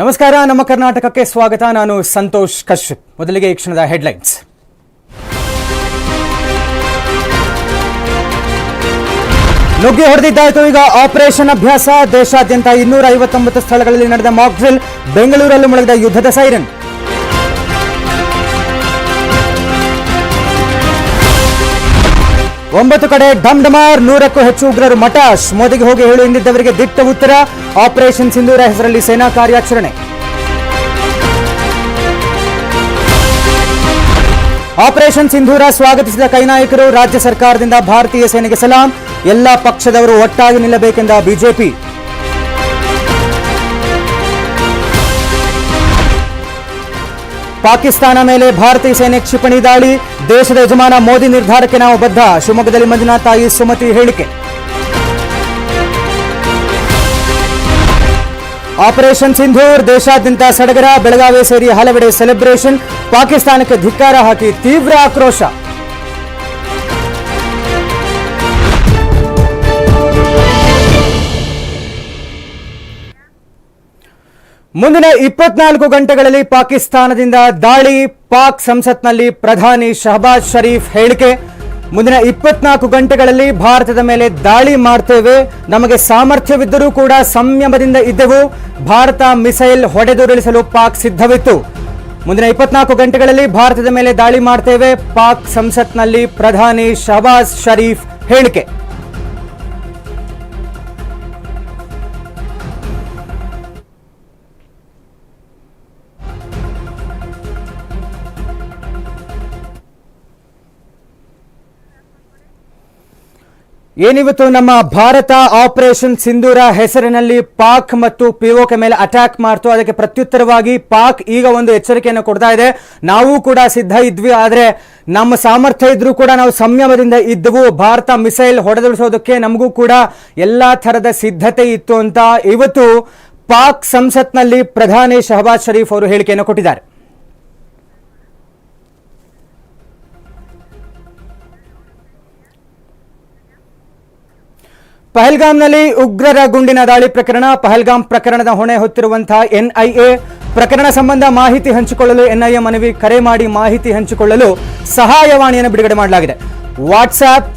ನಮಸ್ಕಾರ, ನಮ್ಮ ಕರ್ನಾಟಕಕ್ಕೆ ಸ್ವಾಗತ. ನಾನು ಸಂತೋಷ್ ಕಶ್ಯಪ್. ಮೊದಲಿಗೆ ಈ ಕ್ಷಣದ ಹೆಡ್ಲೈನ್ಸ್. ನುಗ್ಗಿ ಹೊಡೆದಿದ್ದಾಯಿತು ಈಗ ಆಪರೇಷನ್ ಅಭ್ಯಾಸ. ದೇಶಾದ್ಯಂತ ಇನ್ನೂರ ಐವತ್ತೊಂಬತ್ತು ಸ್ಥಳಗಳಲ್ಲಿ ನಡೆದ ಮಾಕ್ ಡ್ರಿಲ್ ಬೆಂಗಳೂರಲ್ಲೂ ಮುಳುಗಿದ ಯುದ್ಧದ ಸೈರನ್ ಒಂಬತ್ತು ಕಡೆ ಡಮ್ ಡಮಾರ್, ನೂರಕ್ಕೂ ಹೆಚ್ಚು ಉಗ್ರರು ಮಟಾಶ್. ಮೋದಿಗೆ ಹೋಗಿ ಹೇಳು ಎಂದಿದ್ದವರಿಗೆ ದಿಟ್ಟ ಉತ್ತರ, ಆಪರೇಷನ್ ಸಿಂಧೂರ ಹೆಸರಲ್ಲಿ ಸೇನಾ ಕಾರ್ಯಾಚರಣೆ. ಆಪರೇಷನ್ ಸಿಂಧೂರ ಸ್ವಾಗತಿಸಿದ ಕೈನಾಯಕರು, ರಾಜ್ಯ ಸರ್ಕಾರದಿಂದ ಭಾರತೀಯ ಸೇನೆಗೆ ಸಲಾಂ. ಎಲ್ಲ ಪಕ್ಷದವರು ಒಟ್ಟಾಗಿ ನಿಲ್ಲಬೇಕೆಂದ ಬಿಜೆಪಿ. ಪಾಕಿಸ್ತಾನ ಮೇಲೆ ಭಾರತೀಯ ಸೇನೆ ಕ್ಷಿಪಣಿ ದಾಳಿ, ದೇಶದ ಯಜಮಾನ ಮೋದಿ ನಿರ್ಧಾರಕ್ಕೆ ನಾವು ಬದ್ಧ, ಶಿವಮೊಗ್ಗದಲ್ಲಿ ಮಂಜುನಾಥ್ ತಾಯಿ ಸುಮತಿ ಹೇಳಿಕೆ. ಆಪರೇಷನ್ ಸಿಂಧೂರ್, ದೇಶಾದ್ಯಂತ ಸಡಗರ, ಬೆಳಗಾವಿ ಸೇರಿ ಹಲವೆಡೆ ಸೆಲೆಬ್ರೇಷನ್, ಪಾಕಿಸ್ತಾನಕ್ಕೆ ಧಿಕ್ಕಾರ ಹಾಕಿ ತೀವ್ರ ಆಕ್ರೋಶ. ಮುಂದಿನ ಇಪ್ಪತ್ನಾಲ್ಕು ಗಂಟೆಗಳಲ್ಲಿ ಪಾಕಿಸ್ತಾನದಿಂದ ದಾಳಿ, ಪಾಕ್ ಸಂಸತ್ನಲ್ಲಿ ಪ್ರಧಾನಿ ಶಹಬಾಜ್ ಶರೀಫ್ ಹೇಳಿಕೆ. ಮುಂದಿನ ಇಪ್ಪತ್ನಾಲ್ಕು ಗಂಟೆಗಳಲ್ಲಿ ಭಾರತದ ಮೇಲೆ ದಾಳಿ ಮಾಡ್ತೇವೆ. ನಮಗೆ ಸಾಮರ್ಥ್ಯವಿದ್ದರೂ ಕೂಡ ಸಂಯಮದಿಂದ ಇದ್ದೆವು. ಭಾರತ ಮಿಸೈಲ್ ಹೊಡೆದುರುಳಿಸಲು ಪಾಕ್ ಸಿದ್ಧವಿತ್ತು. ಮುಂದಿನ ಇಪ್ಪತ್ನಾಲ್ಕು ಗಂಟೆಗಳಲ್ಲಿ ಭಾರತದ ಮೇಲೆ ದಾಳಿ ಮಾಡ್ತೇವೆ. ಪಾಕ್ ಸಂಸತ್ನಲ್ಲಿ ಪ್ರಧಾನಿ ಶಹಬಾಜ್ ಶರೀಫ್ ಹೇಳಿಕೆ. ಏನಿವತ್ತು ನಮ್ಮ ಭಾರತ ಆಪರೇಷನ್ ಸಿಂಧೂರ ಹೆಸರಿನಲ್ಲಿ ಪಾಕ್ ಮತ್ತು ಪಿಒಕೆ ಮೇಲೆ ಅಟ್ಯಾಕ್ ಮಾಡ್ತು. ಅದಕ್ಕೆ ಪ್ರತ್ಯುತ್ತರವಾಗಿ ಪಾಕ್ ಈಗ ಒಂದು ಎಚ್ಚರಿಕೆಯನ್ನು ಕೊಡ್ತಾ ಇದೆ. ನಾವು ಕೂಡ ಸಿದ್ಧ ಇದ್ವಿ, ಆದರೆ ನಮ್ಮ ಸಾಮರ್ಥ್ಯ ಇದ್ರೂ ಕೂಡ ನಾವು ಸಂಯಮದಿಂದ ಇದ್ದವು. ಭಾರತ ಮಿಸೈಲ್ ಹೊಡೆದುಳಿಸೋದಕ್ಕೆ ನಮಗೂ ಕೂಡ ಎಲ್ಲಾ ಥರದ ಸಿದ್ಧತೆ ಇತ್ತು ಅಂತ ಇವತ್ತು ಪಾಕ್ ಸಂಸತ್ನಲ್ಲಿ ಪ್ರಧಾನಿ ಶಹಬಾಜ್ ಶರೀಫ್ ಅವರು ಹೇಳಿಕೆಯನ್ನು ಕೊಟ್ಟಿದ್ದಾರೆ. ಪಹಲ್ಗಾಮ್ನಲ್ಲಿ ಉಗ್ರರ ಗುಂಡಿನ ದಾಳಿ ಪ್ರಕರಣ ಪಹಲ್ಗಾಮ್ ಪ್ರಕರಣದ ಹೊಣೆ ಹೊತ್ತಿರುವಂತಹ ಎನ್ಐಎ. ಪ್ರಕರಣ ಸಂಬಂಧ ಮಾಹಿತಿ ಹಂಚಿಕೊಳ್ಳಲು ಎನ್ಐಎ ಮನವಿ ಕರೆ ಮಾಡಿ ಮಾಹಿತಿ ಹಂಚಿಕೊಳ್ಳಲು ಸಹಾಯವಾಣಿಯನ್ನು ಬಿಡುಗಡೆ ಮಾಡಲಾಗಿದೆ. ವಾಟ್ಸ್ಆಪ್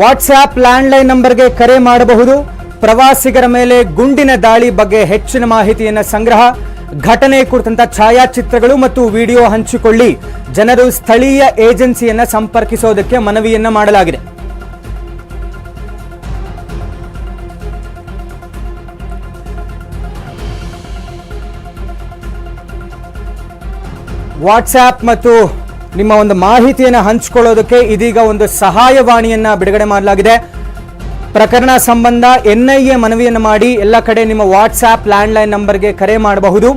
ವಾಟ್ಸ್ಆಪ್ ಲ್ಯಾಂಡ್ಲೈನ್ ನಂಬರ್ಗೆ ಕರೆ ಮಾಡಬಹುದು. ಪ್ರವಾಸಿಗರ ಮೇಲೆ ಗುಂಡಿನ ದಾಳಿ ಬಗ್ಗೆ ಹೆಚ್ಚಿನ ಮಾಹಿತಿಯನ್ನು ಸಂಗ್ರಹ ಘಟನೆ ಕುರಿತಂತ ಛಾಯಾಚಿತ್ರಗಳು ಮತ್ತು ವಿಡಿಯೋ ಹಂಚಿಕೊಳ್ಳಿ. ಜನರು ಸ್ಥಳೀಯ ಏಜೆನ್ಸಿಯನ್ನ ಸಂಪರ್ಕಿಸೋದಕ್ಕೆ ಮನವಿಯನ್ನ ಮಾಡಲಾಗಿದೆ. ವಾಟ್ಸ್ಆ್ಯಪ್ ಮತ್ತು ನಿಮ್ಮ ಒಂದು ಮಾಹಿತಿಯನ್ನು ಹಂಚಿಕೊಳ್ಳೋದಕ್ಕೆ ಇದೀಗ ಒಂದು ಸಹಾಯವಾಣಿಯನ್ನು ಬಿಡುಗಡೆ ಮಾಡಲಾಗಿದೆ. ಪ್ರಕರಣ ಸಂಬಂಧ ಎನ್ಐಎ ಮನವಿಯನ್ನು ಮಾಡಿ ಎಲ್ಲ ಕಡೆ ನಿಮ್ಮ ವಾಟ್ಸ್ಆ್ಯಪ್ ಲ್ಯಾಂಡ್ಲೈನ್ ನಂಬರ್ಗೆ ಕರೆ ಮಾಡಬಹುದು.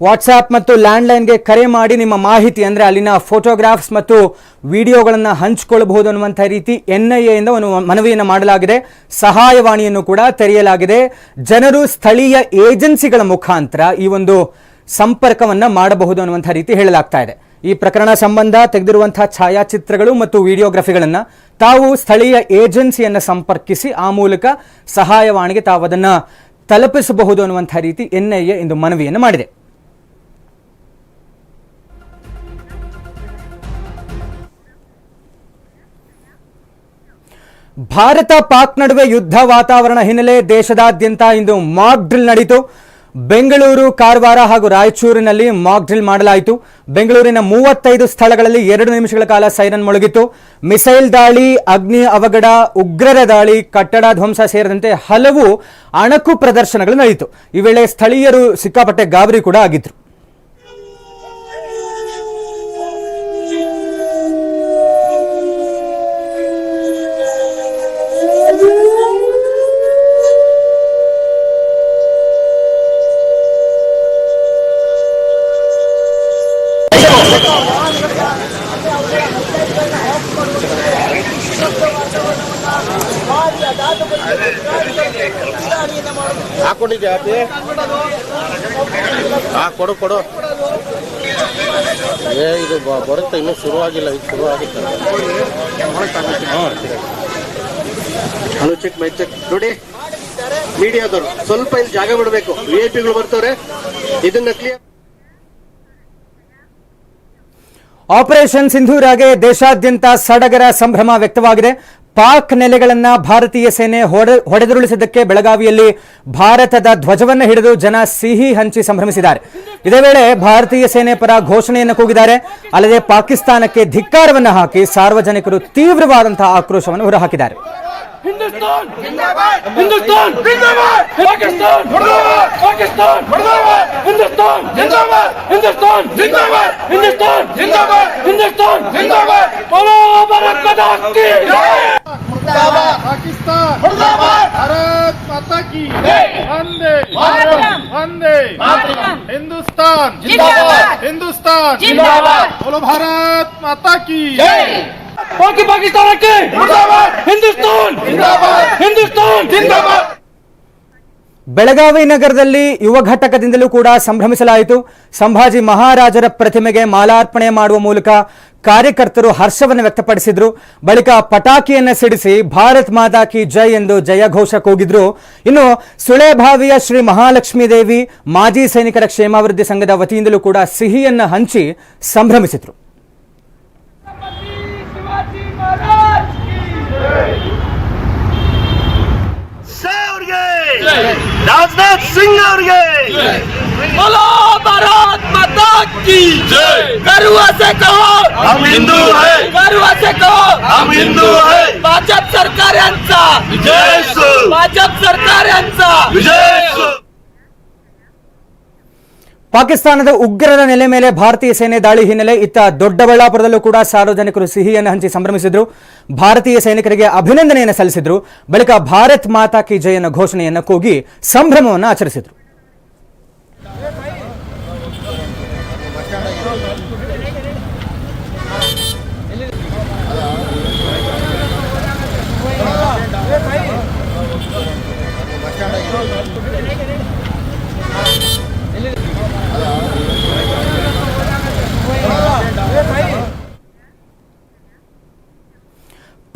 ವಾಟ್ಸ್ಆ್ಯಪ್ ಮತ್ತು ಲ್ಯಾಂಡ್ಲೈನ್ಗೆ ಕರೆ ಮಾಡಿ ನಿಮ್ಮ ಮಾಹಿತಿ ಅಂದರೆ ಅಲ್ಲಿನ ಫೋಟೋಗ್ರಾಫ್ಸ್ ಮತ್ತು ವಿಡಿಯೋಗಳನ್ನು ಹಂಚಿಕೊಳ್ಳಬಹುದು ಅನ್ನುವಂಥ ರೀತಿ ಎನ್ ಐ ಒಂದು ಮನವಿಯನ್ನು ಮಾಡಲಾಗಿದೆ. ಸಹಾಯವಾಣಿಯನ್ನು ಕೂಡ ತೆರೆಯಲಾಗಿದೆ. ಜನರು ಸ್ಥಳೀಯ ಏಜೆನ್ಸಿಗಳ ಮುಖಾಂತರ ಈ ಒಂದು ಸಂಪರ್ಕವನ್ನು ಮಾಡಬಹುದು ಅನ್ನುವಂಥ ರೀತಿ ಹೇಳಲಾಗ್ತಾ ಇದೆ. ಈ ಪ್ರಕರಣ ಸಂಬಂಧ ತೆಗೆದಿರುವಂತಹ ಛಾಯಾಚಿತ್ರಗಳು ಮತ್ತು ವಿಡಿಯೋಗ್ರಫಿಗಳನ್ನು ತಾವು ಸ್ಥಳೀಯ ಏಜೆನ್ಸಿಯನ್ನು ಸಂಪರ್ಕಿಸಿ ಆ ಮೂಲಕ ಸಹಾಯವಾಣಿಗೆ ತಾವು ಅದನ್ನು ತಲುಪಿಸಬಹುದು ಅನ್ನುವಂಥ ರೀತಿ ಎನ್ ಐ ಎ ಇಂದು ಮನವಿಯನ್ನು ಮಾಡಿದೆ. ಭಾರತ ಪಾಕ್ ನಡುವೆ ಯುದ್ಧ ವಾತಾವರಣ ಹಿನ್ನೆಲೆ ದೇಶದಾದ್ಯಂತ ಇಂದು ಮಾಕ್ ಡ್ರಿಲ್ ನಡೆಯಿತು ಬೆಂಗಳೂರು, ಕಾರವಾರ ಹಾಗೂ ರಾಯಚೂರಿನಲ್ಲಿ ಮಾಕ್ ಡ್ರಿಲ್ ಮಾಡಲಾಯಿತು. ಬೆಂಗಳೂರಿನ ಮೂವತ್ತೈದು ಸ್ಥಳಗಳಲ್ಲಿ ಎರಡು ನಿಮಿಷಗಳ ಕಾಲ ಸೈರನ್ ಮೊಳಗಿತ್ತು. ಮಿಸೈಲ್ ದಾಳಿ, ಅಗ್ನಿ ಅವಘಡ, ಉಗ್ರರ ದಾಳಿ, ಕಟ್ಟಡ ಧ್ವಂಸ ಸೇರಿದಂತೆ ಹಲವು ಅಣಕು ಪ್ರದರ್ಶನಗಳು ನಡೆಯಿತು. ಈ ವೇಳೆ ಸ್ಥಳೀಯರು ಸಿಕ್ಕಾಪಟ್ಟೆ ಗಾಬರಿ ಕೂಡ ಆಗಿದ್ರು. ಹಾಕೊಂಡಿದ್ಯಾ ಹಾ, ಕೊಡು ಕೊಡು. ಏ, ಇದು ಬರುತ್ತೆ, ಇನ್ನೂ ಶುರುವಾಗಿಲ್ಲ ಇದು ಶುರು ಆಗುತ್ತೆ ಹಲೋ ಮೈ ಚೆಕ್ ನೋಡಿ, ಮೀಡಿಯಾದವರು. ಸ್ವಲ್ಪ ಇಲ್ಲಿ ಜಾಗ ಬಿಡಬೇಕು. ವಿ ಐ ಪಿಗಳು ಬರ್ತವ್ರೆ. ಇದನ್ನ ಕ್ಲಿಯರ್ ಆಪರೇಷನ್ ಸಿಂಧೂರಾಗೆ ದೇಶಾದ್ಯಂತ ಸಡಗರ ಸಂಭ್ರಮ ವ್ಯಕ್ತವಾಗಿದೆ. ಪಾಕ್ ನೆಲೆಗಳನ್ನ ಭಾರತೀಯ ಸೇನೆ ಹೊಡೆ, ಹೊಡೆದುರುಳಿಸಿದ್ದಕ್ಕೆ ಬೆಳಗಾವಿಯಲ್ಲಿ ಭಾರತದ ಧ್ವಜವನ್ನು ಹಿಡಿದು ಜನ ಸಿಹಿ ಹಂಚಿ ಸಂಭ್ರಮಿಸಿದ್ದಾರೆ. ಇದೇ ವೇಳೆ ಭಾರತೀಯ ಸೇನೆ ಪರ ಘೋಷಣೆಯನ್ನು ಕೂಗಿದ್ದಾರೆ. ಅಲ್ಲದೆ ಪಾಕಿಸ್ತಾನಕ್ಕೆ ಧಿಕ್ಕಾರವನ್ನು ಹಾಕಿ ಸಾರ್ವಜನಿಕರು ತೀವ್ರವಾದಂತಹ ಆಕ್ರೋಶವನ್ನು ಹೊರಹಾಕಿದ್ದಾರೆ. हिंदुस्तान। जिंदाबाद। हिंदुस्तान। जिंदाबाद। पाकिस्तान। मुर्दाबाद पाकिस्तान। मुर्दाबाद हिंदुस्तान। जिंदाबाद। हिंदुस्तान। जिंदाबाद। हिंदुस्तान। जिंदाबाद। हिंदुस्तान। जिंदाबाद। बोलो भारत माता की मुर्दाबाद पाकिस्तान। मुर्दाबाद भारत माता की वंदे मातरम। वंदे। मातरम। हिंदुस्तान। जिंदाबाद। हिंदुस्तान। जिंदाबाद। बोलो भारत माता की ಬಾಕಿ ಪಾಕಿಸ್ತಾನಕ್ಕೆ ಹಿಂದೂಸ್ತಾನ್! ಹಿಂದೂಸ್ತಾನ್! ಬೆಳಗಾವಿ ನಗರದಲ್ಲಿ ಯುವ ಘಟಕದಿಂದಲೂ ಕೂಡ ಸಂಭ್ರಮಿಸಲಾಯಿತು. ಸಂಭಾಜಿ ಮಹಾರಾಜರ ಪ್ರತಿಮೆಗೆ ಮಾಲಾರ್ಪಣೆ ಮಾಡುವ ಮೂಲಕ ಕಾರ್ಯಕರ್ತರು ಹರ್ಷವನ್ನು ವ್ಯಕ್ತಪಡಿಸಿದ್ರು. ಬಳಿಕ ಪಟಾಕಿಯನ್ನು ಸಿಡಿಸಿ ಭಾರತ್ ಮಾತಾ ಕಿ ಜೈ ಎಂದು ಜಯ ಘೋಷ ಕೂಗಿದ್ರು ಇನ್ನು ಸುಳೆಭಾವಿಯ ಶ್ರೀ ಮಹಾಲಕ್ಷ್ಮೀ ದೇವಿ ಮಾಜಿ ಸೈನಿಕರ ಕ್ಷೇಮಾಭಿವೃದ್ಧಿ ಸಂಘದ ವತಿಯಿಂದಲೂ ಕೂಡ ಸಿಹಿಯನ್ನು ಹಂಚಿ ಸಂಭ್ರಮಿಸಿದ್ರು. ರಾಜನಾಥ್ ಸಿಂಗ್ ಅವ್ರಿಗೆ बोलो भारत माता की जय गर्व से कहो हम हिंदू है गर्व से कहो हम हिंदू है भाजप सरकार यांचा जय सु भाजप सरकार यांचा जय सु ಪಾಕಿಸ್ತಾನದ ಉಗ್ರರ ನೆಲೆ ಮೇಲೆ ಭಾರತೀಯ ಸೇನೆ ದಾಳಿ ಹಿನ್ನೆಲೆ ಇತ್ತ ದೊಡ್ಡಬಳ್ಳಾಪುರದಲ್ಲೂ ಕೂಡ ಸಾರ್ವಜನಿಕರು ಸಿಹಿಯನ್ನು ಹಂಚಿ ಸಂಭ್ರಮಿಸಿದ್ರು. ಭಾರತೀಯ ಸೈನಿಕರಿಗೆ ಅಭಿನಂದನೆಯನ್ನು ಸಲ್ಲಿಸಿದ್ರು. ಬಳಿಕ ಭಾರತ್ ಮಾತಾ ಕಿ ಜಯನ ಘೋಷಣೆಯನ್ನು ಕೂಗಿ ಸಂಭ್ರಮವನ್ನು ಆಚರಿಸಿದ್ರು.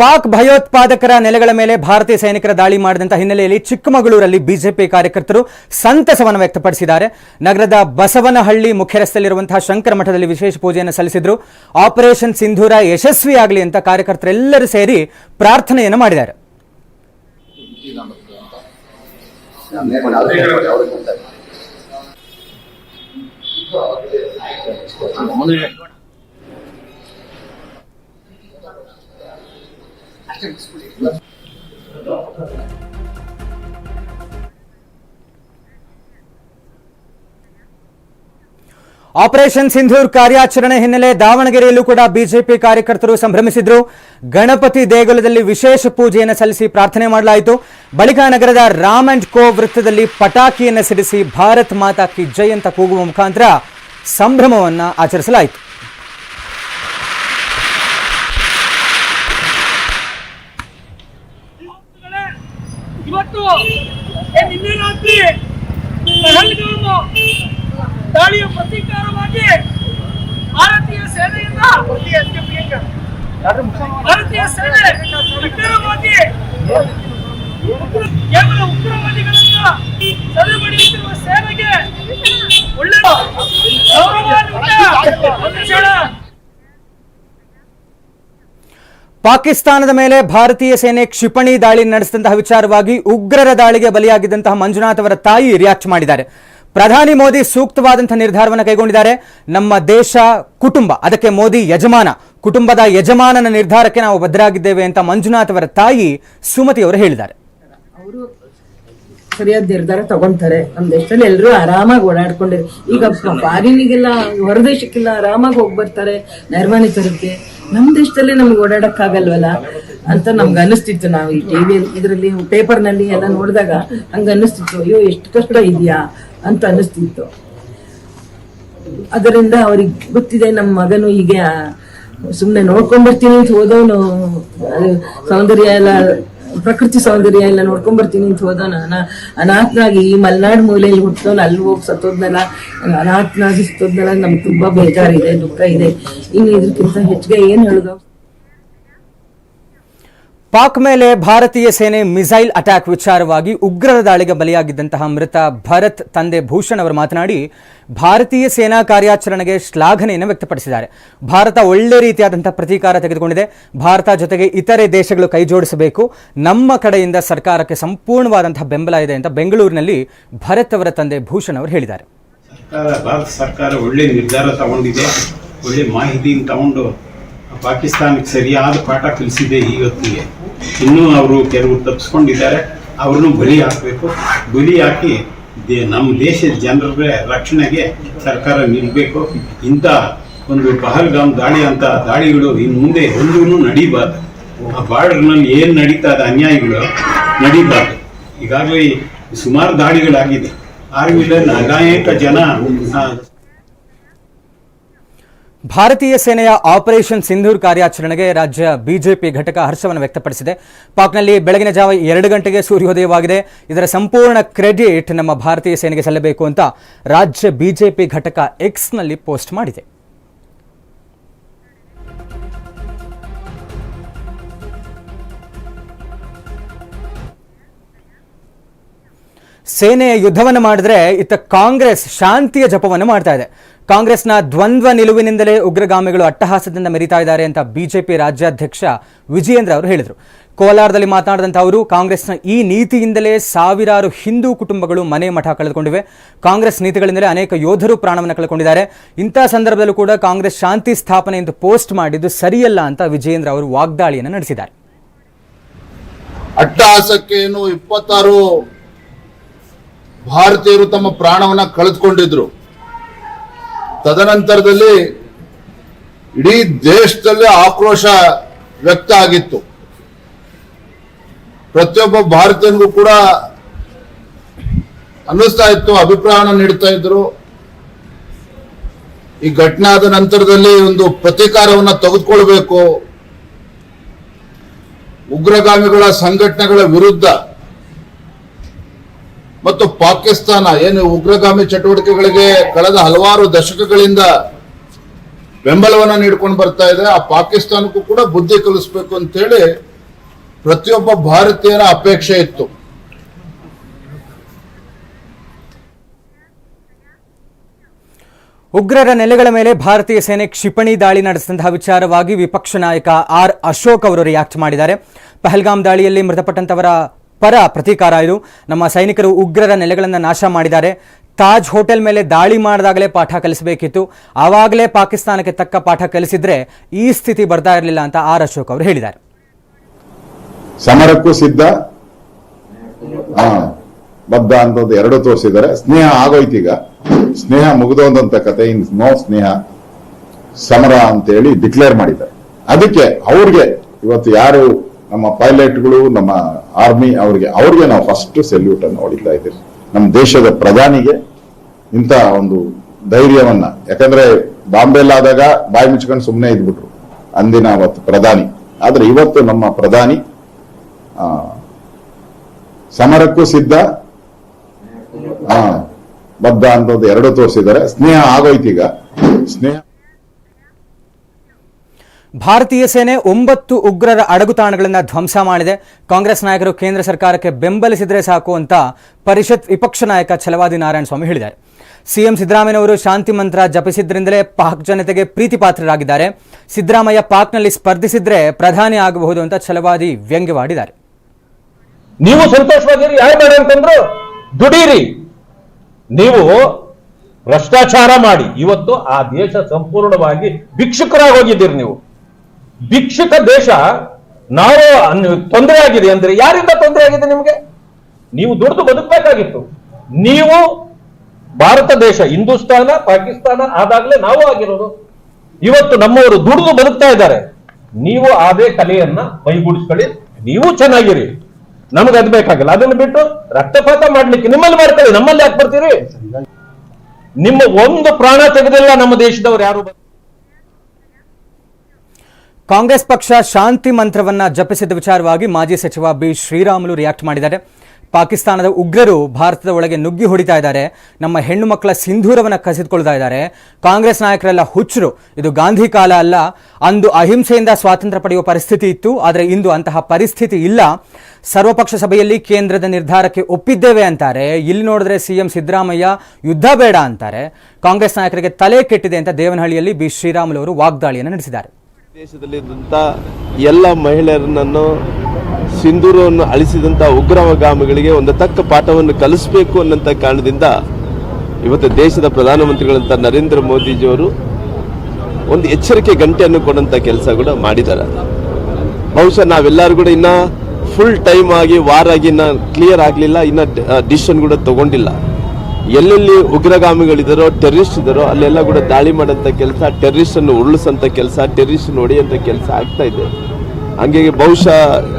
ಪಾಕ್ ಭಯೋತ್ಪಾದಕರ ನೆಲೆಗಳ ಮೇಲೆ ಭಾರತೀಯ ಸೈನಿಕರ ದಾಳಿ ಮಾಡಿದಂತಹ ಹಿನ್ನೆಲೆಯಲ್ಲಿ ಚಿಕ್ಕಮಗಳೂರಲ್ಲಿ ಬಿಜೆಪಿ ಕಾರ್ಯಕರ್ತರು ಸಂತಸವನ್ನು ವ್ಯಕ್ತಪಡಿಸಿದ್ದಾರೆ. ನಗರದ ಬಸವನಹಳ್ಳಿ ಮುಖ್ಯ ರಸ್ತೆಯಲ್ಲಿರುವಂತಹ ಶಂಕರ ಮಠದಲ್ಲಿ ವಿಶೇಷ ಪೂಜೆಯನ್ನು ಸಲ್ಲಿಸಿದ್ರು. ಆಪರೇಷನ್ ಸಿಂಧೂರ ಯಶಸ್ವಿಯಾಗಲಿ ಅಂತ ಕಾರ್ಯಕರ್ತರೆಲ್ಲರೂ ಸೇರಿ ಪ್ರಾರ್ಥನೆಯನ್ನು ಮಾಡಿದ್ದಾರೆ. ಆಪರೇಷನ್ ಸಿಂಧೂರ್ ಕಾರ್ಯಾಚರಣೆ ಹಿನ್ನೆಲೆ ದಾವಣಗೆರೆಯಲ್ಲೂ ಕೂಡ ಬಿಜೆಪಿ ಕಾರ್ಯಕರ್ತರು ಸಂಭ್ರಮಿಸಿದ್ರು. ಗಣಪತಿ ದೇಗುಲದಲ್ಲಿ ವಿಶೇಷ ಪೂಜೆಯನ್ನು ಸಲ್ಲಿಸಿ ಪ್ರಾರ್ಥನೆ ಮಾಡಲಾಯಿತು. ಬಳಿಕ ನಗರದ ರಾಮ್ ಅಂಡ್ ಕೋ ವೃತ್ತದಲ್ಲಿ ಪಟಾಕಿಯನ್ನು ಸಿಡಿಸಿ ಭಾರತ್ ಮಾತಾ ಕಿ ಜೈ ಅಂತ ಕೂಗುವ ಮುಖಾಂತರ ಸಂಭ್ರಮವನ್ನು ಆಚರಿಸಲಾಯಿತು. ಇವತ್ತು ಏ ನಿನ್ನೆ ರಾತ್ರಿ ಪಹಲ್ಗಾಮ್ ದಾಳಿಯ ಪ್ರತೀಕಾರವಾಗಿ ಭಾರತೀಯ ಸೇನೆಯಿಂದ ಭಾರತೀಯ ಸೇನೆ ಉಗ್ರವಾದಿ ಕೇವಲ ಉಗ್ರವಾದಿಗಳಿಂದ ಸದಬಡಿಯುತ್ತಿರುವ ಸೇನೆಗೆ ಒಳ್ಳೆ ಗೌರವಾನ್ವಿತ ಒಂದು ಕ್ಷಣ ಪಾಕಿಸ್ತಾನದ ಮೇಲೆ ಭಾರತೀಯ ಸೇನೆ ಕ್ಷಿಪಣಿ ದಾಳಿ ನಡೆಸಿದಂತಹ ವಿಚಾರವಾಗಿ ಉಗ್ರರ ದಾಳಿಗೆ ಬಲಿಯಾಗಿದ್ದಂತಹ ಮಂಜುನಾಥ್ ಅವರ ತಾಯಿ ರಿಯಾಕ್ಟ್ ಮಾಡಿದ್ದಾರೆ. ಪ್ರಧಾನಿ ಮೋದಿ ಸೂಕ್ತವಾದಂತಹ ನಿರ್ಧಾರವನ್ನು ಕೈಗೊಂಡಿದ್ದಾರೆ. ನಮ್ಮ ದೇಶ ಕುಟುಂಬ, ಅದಕ್ಕೆ ಮೋದಿ ಯಜಮಾನ, ಕುಟುಂಬದ ಯಜಮಾನನ ನಿರ್ಧಾರಕ್ಕೆ ನಾವು ಬದ್ಧರಾಗಿದ್ದೇವೆ ಅಂತ ಮಂಜುನಾಥ್ ಅವರ ತಾಯಿ ಸುಮತಿ ಅವರು ಹೇಳಿದ್ದಾರೆ. ಸರಿಯಾದ ನಿರ್ಧಾರ ತಗೊಂತಾರೆ. ನಮ್ಮ ದೇಶದಲ್ಲಿ ಎಲ್ಲರೂ ಆರಾಮಾಗಿ ಓಡಾಡ್ಕೊಂಡಿರಿ. ಈಗ ಫಾರಿನಿಗೆಲ್ಲ ಹೊರದೇಶಕ್ಕೆಲ್ಲ ಆರಾಮಾಗಿ ಹೋಗ್ಬರ್ತಾರೆ ನೈರ್ಮಾನಿ ನಮ್ಮ ನಮ್ ದೇಶದಲ್ಲಿ ನಮ್ಗೆ ಓಡಾಡಕ್ಕಾಗಲ್ವಲ್ಲ? ಅಂತ ನಮ್ಗೆ ಅನಿಸ್ತಿತ್ತು ನಾವು ಈ ಟಿವಿ ಇದರಲ್ಲಿ ಪೇಪರ್ನಲ್ಲಿ ಎಲ್ಲ ನೋಡಿದಾಗ ಹಂಗೆ ಅನಿಸ್ತಿತ್ತು ಅಯ್ಯೋ, ಎಷ್ಟು ಕಷ್ಟ ಇದೆಯಾ? ಅಂತ ಅನಿಸ್ತಿತ್ತು ಅದರಿಂದ ಅವ್ರಿಗೆ ಗೊತ್ತಿದೆ ನಮ್ಮ ಮಗನು ಹೀಗೆ ಸುಮ್ಮನೆ ನೋಡ್ಕೊಂಡ್ಬರ್ತೀನಿ ಅಂತ ಹೋದವನು ಸೌಂದರ್ಯ ಎಲ್ಲ ಪ್ರಕೃತಿ ಸೌಂದರ್ಯ ಎಲ್ಲ ನೋಡ್ಕೊಂಡ್ ಬರ್ತೀನಿ ಅಂತ ಹೋದ ನಾನು. ಅನಾಥನಾಗಿ ಈ ಮಲೆನಾಡು ಮೂಲೆಯಲ್ಲಿ ಹುಟ್ಟೋನು ಅಲ್ಲಿ ಹೋಗಿ ಸತ್ತೋದ್ನಲ್ಲ. ಅನಾಥನಾಗಿ ಸತ್ತೋದ್ನಲ್ಲ, ನಮ್ಗೆ ತುಂಬಾ ಬೇಜಾರಿದೆ, ದುಃಖ ಇದೆ. ಇನ್ನು ಇದಕ್ಕಿಂತ ಹೆಚ್ಚಿಗೆ ಏನ್ ಹೇಳುದು? ಪಾಕ್ ಮೇಲೆ ಭಾರತೀಯ ಸೇನೆ ಮಿಸೈಲ್ ಅಟ್ಯಾಕ್ ವಿಚಾರವಾಗಿ ಉಗ್ರರ ದಾಳಿಗೆ ಬಲಿಯಾಗಿದ್ದಂತಹ ಮೃತ ಭರತ್ ತಂದೆ ಭೂಷಣ್ ಅವರು ಮಾತನಾಡಿ, ಭಾರತೀಯ ಸೇನಾ ಕಾರ್ಯಾಚರಣೆಗೆ ಶ್ಲಾಘನೆಯನ್ನು ವ್ಯಕ್ತಪಡಿಸಿದ್ದಾರೆ. ಭಾರತ ಒಳ್ಳೆ ರೀತಿಯಾದಂತಹ ಪ್ರತೀಕಾರ ತೆಗೆದುಕೊಂಡಿದೆ. ಭಾರತ ಜೊತೆಗೆ ಇತರೆ ದೇಶಗಳು ಕೈಜೋಡಿಸಬೇಕು. ನಮ್ಮ ಕಡೆಯಿಂದ ಸರ್ಕಾರಕ್ಕೆ ಸಂಪೂರ್ಣವಾದಂತಹ ಬೆಂಬಲ ಇದೆ ಅಂತ ಬೆಂಗಳೂರಿನಲ್ಲಿ ಭರತ್ ಅವರ ತಂದೆ ಭೂಷಣ್ ಅವರು ಹೇಳಿದ್ದಾರೆ. ಭಾರತ ಸರ್ಕಾರ ಒಳ್ಳೆ ನಿರ್ಧಾರ ತಗೊಂಡಿದೆ. ಒಳ್ಳೆ ಮಾಹಿತಿಯನ್ನು ತಗೊಂಡು ಪಾಕಿಸ್ತಾನಕ್ಕೆ ಸರಿಯಾದ ಪಾಠ ಕಲಿಸಿದೆ ಇವತ್ತಿಗೆ ಇನ್ನೂ ಅವರು ಕೆಲವು ತಪ್ಪಿಸ್ಕೊಂಡಿದ್ದಾರೆ ಅವ್ರನ್ನೂ ಬಲಿ ಹಾಕಬೇಕು. ಬಲಿ ಹಾಕಿ ನಮ್ಮ ದೇಶದ ಜನರ ರಕ್ಷಣೆಗೆ ಸರ್ಕಾರ ನಿಲ್ಲಬೇಕು ಇಂಥ ಒಂದು ಪಹಲ್ಗಾಮ್ ದಾಳಿ ಅಂತ ದಾಳಿಗಳು ಇನ್ನು ಮುಂದೆ ಒಂದೂ ನಡೀಬಾರ್ದು. ಆ ಬಾರ್ಡರ್ನಲ್ಲಿ ಏನು ನಡೀತಾ ಇದೆ ಅನ್ಯಾಯಗಳು ನಡೀಬಾರ್ದು. ಈಗಾಗಲೇ ಸುಮಾರು ದಾಳಿಗಳಾಗಿದೆ. ಆರ್ಮಿಲ್ಲ ಅನೇಕ ಜನ ಭಾರತೀಯ ಸೇನೆಯ ಆಪರೇಷನ್ ಸಿಂಧೂರ್ ಕಾರ್ಯಾಚರಣೆಗೆ ರಾಜ್ಯ ಬಿಜೆಪಿ ಘಟಕ ಹರ್ಷವನ್ನು ವ್ಯಕ್ತಪಡಿಸಿದೆ. ಪಾಕ್ನಲ್ಲಿ ಬೆಳಗಿನ ಜಾವ ಎರಡು ಗಂಟೆಗೆ ಸೂರ್ಯೋದಯವಾಗಿದೆ. ಇದರ ಸಂಪೂರ್ಣ ಕ್ರೆಡಿಟ್ ನಮ್ಮ ಭಾರತೀಯ ಸೇನೆಗೆ ಸಲ್ಲಬೇಕು ಅಂತ ರಾಜ್ಯ ಬಿಜೆಪಿ ಘಟಕ ಎಕ್ಸ್ನಲ್ಲಿ ಪೋಸ್ಟ್ ಮಾಡಿದೆ. ಸೇನೆ ಯುದ್ಧವನ್ನು ಮಾಡಿದ್ರೆ ಇತ್ತ ಕಾಂಗ್ರೆಸ್ ಶಾಂತಿಯ ಜಪವನ್ನು ಮಾಡ್ತಾ ಇದೆ. ಕಾಂಗ್ರೆಸ್ನ ದ್ವಂದ್ವ ನಿಲುವಿನಿಂದಲೇ ಉಗ್ರಗಾಮಿಗಳು ಅಟ್ಟಹಾಸದಿಂದ ಮೆರಿತಾ ಇದ್ದಾರೆ ಅಂತ ಬಿಜೆಪಿ ರಾಜ್ಯಾಧ್ಯಕ್ಷ ವಿಜಯೇಂದ್ರ ಅವರು ಹೇಳಿದರು. ಕೋಲಾರದಲ್ಲಿ ಮಾತನಾಡಿದಂಥ ಅವರು, ಕಾಂಗ್ರೆಸ್ನ ಈ ನೀತಿಯಿಂದಲೇ ಸಾವಿರಾರು ಹಿಂದೂ ಕುಟುಂಬಗಳು ಮನೆ ಮಠ ಕಳೆದುಕೊಂಡಿವೆ. ಕಾಂಗ್ರೆಸ್ ನೀತಿಗಳಿಂದಲೇ ಅನೇಕ ಯೋಧರು ಪ್ರಾಣವನ್ನು ಕಳೆದುಕೊಂಡಿದ್ದಾರೆ. ಇಂಥ ಸಂದರ್ಭದಲ್ಲೂ ಕೂಡ ಕಾಂಗ್ರೆಸ್ ಶಾಂತಿ ಸ್ಥಾಪನೆ ಎಂದು ಪೋಸ್ಟ್ ಮಾಡಿದ್ದು ಸರಿಯಲ್ಲ ಅಂತ ವಿಜಯೇಂದ್ರ ಅವರು ವಾಗ್ದಾಳಿಯನ್ನು ನಡೆಸಿದ್ದಾರೆ. ಅಟ್ಟಹಾಸಕ್ಕೆ ಇಪ್ಪತ್ತಾರು ಭಾರತೀಯರು ತಮ್ಮ ಪ್ರಾಣವನ್ನು ಕಳೆದುಕೊಂಡಿದ್ರು. ತದನಂತರದಲ್ಲಿ ಇಡೀ ದೇಶದಲ್ಲಿ ಆಕ್ರೋಶ ವ್ಯಕ್ತ ಆಗಿತ್ತು. ಪ್ರತಿಯೊಬ್ಬ ಭಾರತೀಯನಿಗೂ ಕೂಡ ಅನ್ನಿಸ್ತಾ ಇತ್ತು ಅಭಿಪ್ರಾಯ ನೀಡ್ತಾ ಇದ್ರು. ಈ ಘಟನೆ ಆದ ನಂತರದಲ್ಲಿ ಒಂದು ಪ್ರತೀಕಾರವನ್ನು ತೆಗೆದುಕೊಳ್ಬೇಕು. ಉಗ್ರಗಾಮಿಗಳ ಸಂಘಟನೆಗಳ ವಿರುದ್ಧ ಮತ್ತು ಪಾಕಿಸ್ತಾನ ಏನು ಉಗ್ರಗಾಮಿ ಚಟುವಟಿಕೆಗಳಿಗೆ ಕಳೆದ ಹಲವಾರು ದಶಕಗಳಿಂದ ಬೆಂಬಲವನ್ನ ನೀಡ್ಕೊಂಡು ಬರ್ತಾ ಇದೆ. ಆ ಪಾಕಿಸ್ತಾನಕ್ಕೂ ಕೂಡ ಬುದ್ಧಿ ಕಲಿಸ್ಬೇಕು ಅಂತೇಳಿ ಪ್ರತಿಯೊಬ್ಬ ಭಾರತೀಯರ ಅಪೇಕ್ಷೆ ಇತ್ತು. ಉಗ್ರರ ನೆಲೆಗಳ ಮೇಲೆ ಭಾರತೀಯ ಸೇನೆ ಕ್ಷಿಪಣಿ ದಾಳಿ ನಡೆಸಿದಂತಹ ವಿಚಾರವಾಗಿ ವಿಪಕ್ಷ ನಾಯಕ ಆರ್ ಅಶೋಕ್ ಅವರು ರಿಯಾಕ್ಟ್ ಮಾಡಿದ್ದಾರೆ. ಪಹಲ್ಗಾಮ್ ದಾಳಿಯಲ್ಲಿ ಮೃತಪಟ್ಟಂತವರ ಪರ ಪ್ರತೀಕಾರ ಇದು. ನಮ್ಮ ಸೈನಿಕರು ಉಗ್ರರ ನೆಲೆಗಳನ್ನು ನಾಶ ಮಾಡಿದ್ದಾರೆ. ತಾಜ್ ಹೋಟೆಲ್ ಮೇಲೆ ದಾಳಿ ಮಾಡಿದಾಗಲೇ ಪಾಠ ಕಲಿಸಬೇಕಿತ್ತು. ಆವಾಗಲೇ ಪಾಕಿಸ್ತಾನಕ್ಕೆ ತಕ್ಕ ಪಾಠ ಕಲಿಸಿದ್ರೆ ಈ ಸ್ಥಿತಿ ಬರ್ತಾ ಇರಲಿಲ್ಲ ಅಂತ ಆರ್ ಅಶೋಕ್ ಅವರು ಹೇಳಿದ್ದಾರೆ. ಸಮರಕ್ಕೂ ಸಿದ್ಧ. ಬದ್ಧ ಅಂತ ಎರಡು ತೋರಿಸಿದ್ದಾರೆ. ಸ್ನೇಹ ಆಗೋಯ್ತೀಗ ಸ್ನೇಹ ಮುಗಿದೋದಂತ ಕತೆ, ಇನ್ ನೋ ಸ್ನೇಹ. ಸಮರ ಅಂತ ಹೇಳಿ ಡಿಕ್ಲೇರ್ ಮಾಡಿದ್ದಾರೆ. ಅದಕ್ಕೆ ಅವ್ರಿಗೆ ಇವತ್ತು ಯಾರು ನಮ್ಮ ಪೈಲಟ್ಗಳು ನಮ್ಮ ಆರ್ಮಿ ಅವರಿಗೆ ಅವ್ರಿಗೆ ನಾವು ಫಸ್ಟ್ ಸೆಲ್ಯೂಟ್ ಅನ್ನು ಹೊಡಿತಾ ಇದ್ದೀವಿ. ನಮ್ಮ ದೇಶದ ಪ್ರಧಾನಿಗೆ ಇಂಥ ಒಂದು ಧೈರ್ಯವನ್ನ ಯಾಕಂದ್ರೆ ಬಾಂಬೆಲ್ಲಾದಾಗ ಬಾಯಿ ಮುಚ್ಕೊಂಡು ಸುಮ್ಮನೆ ಇದ್ಬಿಟ್ರು ಅಂದಿನ ಅವತ್ತು ಪ್ರಧಾನಿ. ಆದ್ರೆ ಇವತ್ತು ನಮ್ಮ ಪ್ರಧಾನಿ ಆ, ಸಮರಕ್ಕೂ ಸಿದ್ಧ. ಬದ್ಧ ಅಂತದ್ದು ಎರಡು ತೋರಿಸಿದ್ದಾರೆ. ಸ್ನೇಹ ಆಗೋಯ್ತೀಗ ಸ್ನೇಹ ಭಾರತೀಯ ಸೇನೆ ಒಂಬತ್ತು ಉಗ್ರರ ಅಡಗುತಾಣಗಳನ್ನು ಧ್ವಂಸ ಮಾಡಿದೆ. ಕಾಂಗ್ರೆಸ್ ನಾಯಕರು ಕೇಂದ್ರ ಸರ್ಕಾರಕ್ಕೆ ಬೆಂಬಲಿಸಿದರೆ ಸಾಕು ಅಂತ ಪರಿಷತ್ ವಿಪಕ್ಷ ನಾಯಕ ಛಲವಾದಿ ನಾರಾಯಣ ಸ್ವಾಮಿ ಹೇಳಿದ್ದಾರೆ. ಸಿಎಂ ಸಿದ್ದರಾಮಯ್ಯನವರು ಶಾಂತಿ ಮಂತ್ರ ಜಪಿಸಿದ್ರಿಂದಲೇ ಪಾಕ್ ಜನತೆಗೆ ಪ್ರೀತಿ ಪಾತ್ರರಾಗಿದ್ದಾರೆ ಸಿದ್ದರಾಮಯ್ಯ ಪಾಕ್ನಲ್ಲಿ ಸ್ಪರ್ಧಿಸಿದ್ರೆ ಪ್ರಧಾನಿ ಆಗಬಹುದು ಅಂತ ಛಲವಾದಿ ವ್ಯಂಗ್ಯವಾಡಿದ್ದಾರೆ. ನೀವು ಸಂತೋಷವಾಗಿರಿ. ಯಾರು ಬೇಡ ಅಂತಂದ್ರು ದುಡೀರಿ. ನೀವು ಭ್ರಷ್ಟಾಚಾರ ಮಾಡಿ. ಇವತ್ತು ಆ ದೇಶ ಸಂಪೂರ್ಣವಾಗಿ ಭಿಕ್ಷುಕರಾಗಿ ಹೋಗಿದ್ದೀರಿ ನೀವು. ಭಿಕ್ಷುಕ ದೇಶ ನಾವು ತೊಂದರೆ ಆಗಿದೆ ಅಂದ್ರೆ ಯಾರಿಂದ ತೊಂದರೆ ಆಗಿದೆ ನಿಮಗೆ? ನೀವು ದುಡಿದು ಬದುಕಬೇಕಾಗಿತ್ತು. ನೀವು ಭಾರತ ದೇಶ, ಹಿಂದೂಸ್ತಾನ, ಪಾಕಿಸ್ತಾನ ಆದಾಗ್ಲೇ ನಾವು ಆಗಿರೋದು. ಇವತ್ತು ನಮ್ಮವರು ದುಡಿದು ಬದುಕ್ತಾ ಇದ್ದಾರೆ. ನೀವು ಅದೇ ಕಲೆಯನ್ನ ಮೈಗೂಡಿಸ್ಕೊಳ್ಳಿ. ನೀವು ಚೆನ್ನಾಗಿರಿ. ನಮಗೆ ಅದು ಬೇಕಾಗಿಲ್ಲ. ಅದನ್ನು ಬಿಟ್ಟು ರಕ್ತಪಾತ ಮಾಡ್ಲಿಕ್ಕೆ ನಿಮ್ಮಲ್ಲಿ ಮಾಡ್ಕೊಳ್ಳಿ. ನಮ್ಮಲ್ಲಿ ಯಾಕೆ ಬರ್ತೀರಿ? ನಿಮ್ಮ ಒಂದು ಪ್ರಾಣ ತೆಗೆದಿಲ್ಲ ನಮ್ಮ ದೇಶದವ್ರು ಯಾರು ಕಾಂಗ್ರೆಸ್ ಪಕ್ಷ ಶಾಂತಿ ಮಂತ್ರವನ್ನ ಜಪಿಸಿದ ವಿಚಾರವಾಗಿ ಮಾಜಿ ಸಚಿವ ಬಿ ಶ್ರೀರಾಮುಲು ರಿಯಾಕ್ಟ್ ಮಾಡಿದ್ದಾರೆ. ಪಾಕಿಸ್ತಾನದ ಉಗ್ರರು ಭಾರತದ ಒಳಗೆ ನುಗ್ಗಿ ಹೊಡಿತಾ ಇದ್ದಾರೆ. ನಮ್ಮ ಹೆಣ್ಣು ಮಕ್ಕಳ ಸಿಂಧೂರವನ್ನು ಕಸಿದುಕೊಳ್ತಾ ಇದ್ದಾರೆ. ಕಾಂಗ್ರೆಸ್ ನಾಯಕರೆಲ್ಲ ಹುಚ್ಚರು. ಇದು ಗಾಂಧಿ ಕಾಲ ಅಲ್ಲ. ಅಂದು ಅಹಿಂಸೆಯಿಂದ ಸ್ವಾತಂತ್ರ್ಯ ಪಡೆಯುವ ಪರಿಸ್ಥಿತಿ ಇತ್ತು. ಆದರೆ ಇಂದು ಅಂತಹ ಪರಿಸ್ಥಿತಿ ಇಲ್ಲ. ಸರ್ವಪಕ್ಷ ಸಭೆಯಲ್ಲಿ ಕೇಂದ್ರದ ನಿರ್ಧಾರಕ್ಕೆ ಒಪ್ಪಿದ್ದೇವೆ ಅಂತಾರೆ. ಇಲ್ಲಿ ನೋಡಿದ್ರೆ ಸಿಎಂ ಸಿದ್ದರಾಮಯ್ಯ ಯುದ್ಧ ಬೇಡ ಅಂತಾರೆ. ಕಾಂಗ್ರೆಸ್ ನಾಯಕರಿಗೆ ತಲೆ ಕೆಟ್ಟಿದೆ ಅಂತ ದೇವನಹಳ್ಳಿಯಲ್ಲಿ ಬಿ ಶ್ರೀರಾಮುಲು ಅವರು ವಾಗ್ದಾಳಿಯನ್ನು ನಡೆಸಿದ್ದಾರೆ. ದೇಶದಲ್ಲಿದ್ದಂಥ ಎಲ್ಲ ಮಹಿಳೆಯರನ್ನು ಸಿಂಧೂರವನ್ನು ಅಳಿಸಿದಂಥ ಉಗ್ರಗಾಮಿಗಳಿಗೆ ಒಂದು ತಕ್ಕ ಪಾಠವನ್ನು ಕಲಿಸಬೇಕು ಅನ್ನೋಂಥ ಕಾರಣದಿಂದ ಇವತ್ತು ದೇಶದ ಪ್ರಧಾನಮಂತ್ರಿಗಳಂತ ನರೇಂದ್ರ ಮೋದಿಜಿಯವರು ಒಂದು ಎಚ್ಚರಿಕೆ ಗಂಟೆಯನ್ನು ಕೊಡುವಂಥ ಕೆಲಸ ಕೂಡ ಮಾಡಿದ್ದಾರೆ. ಬಹುಶಃ ನಾವೆಲ್ಲರೂ ಕೂಡ ಇನ್ನ ಫುಲ್ ಟೈಮ್ ಆಗಿ ವಾರ ಆಗಿ ಇನ್ನ ಕ್ಲಿಯರ್ ಆಗಲಿಲ್ಲ, ಇನ್ನ ಡಿಸಿಷನ್ ಕೂಡ ತಗೊಂಡಿಲ್ಲ. ಎಲ್ಲೆಲ್ಲಿ ಉಗ್ರಗಾಮಿಗಳಿದ್ದಾರೋ ಟೆರರಿಸ್ಟ್ ಇದ್ದಾರೋ ಅಲ್ಲೆಲ್ಲ ಕೂಡ ದಾಳಿ ಮಾಡೋಂಥ ಕೆಲಸ ಟೆರರಿಸ್ಟ್ ಅನ್ನು ಉರುಳಿಸಂತ ಕೆಲಸ ನೋಡಿ ಅಂತ ಕೆಲಸ ಆಗ್ತಾ ಇದೆ. ಹಂಗಾಗಿ ಬಹುಶಃ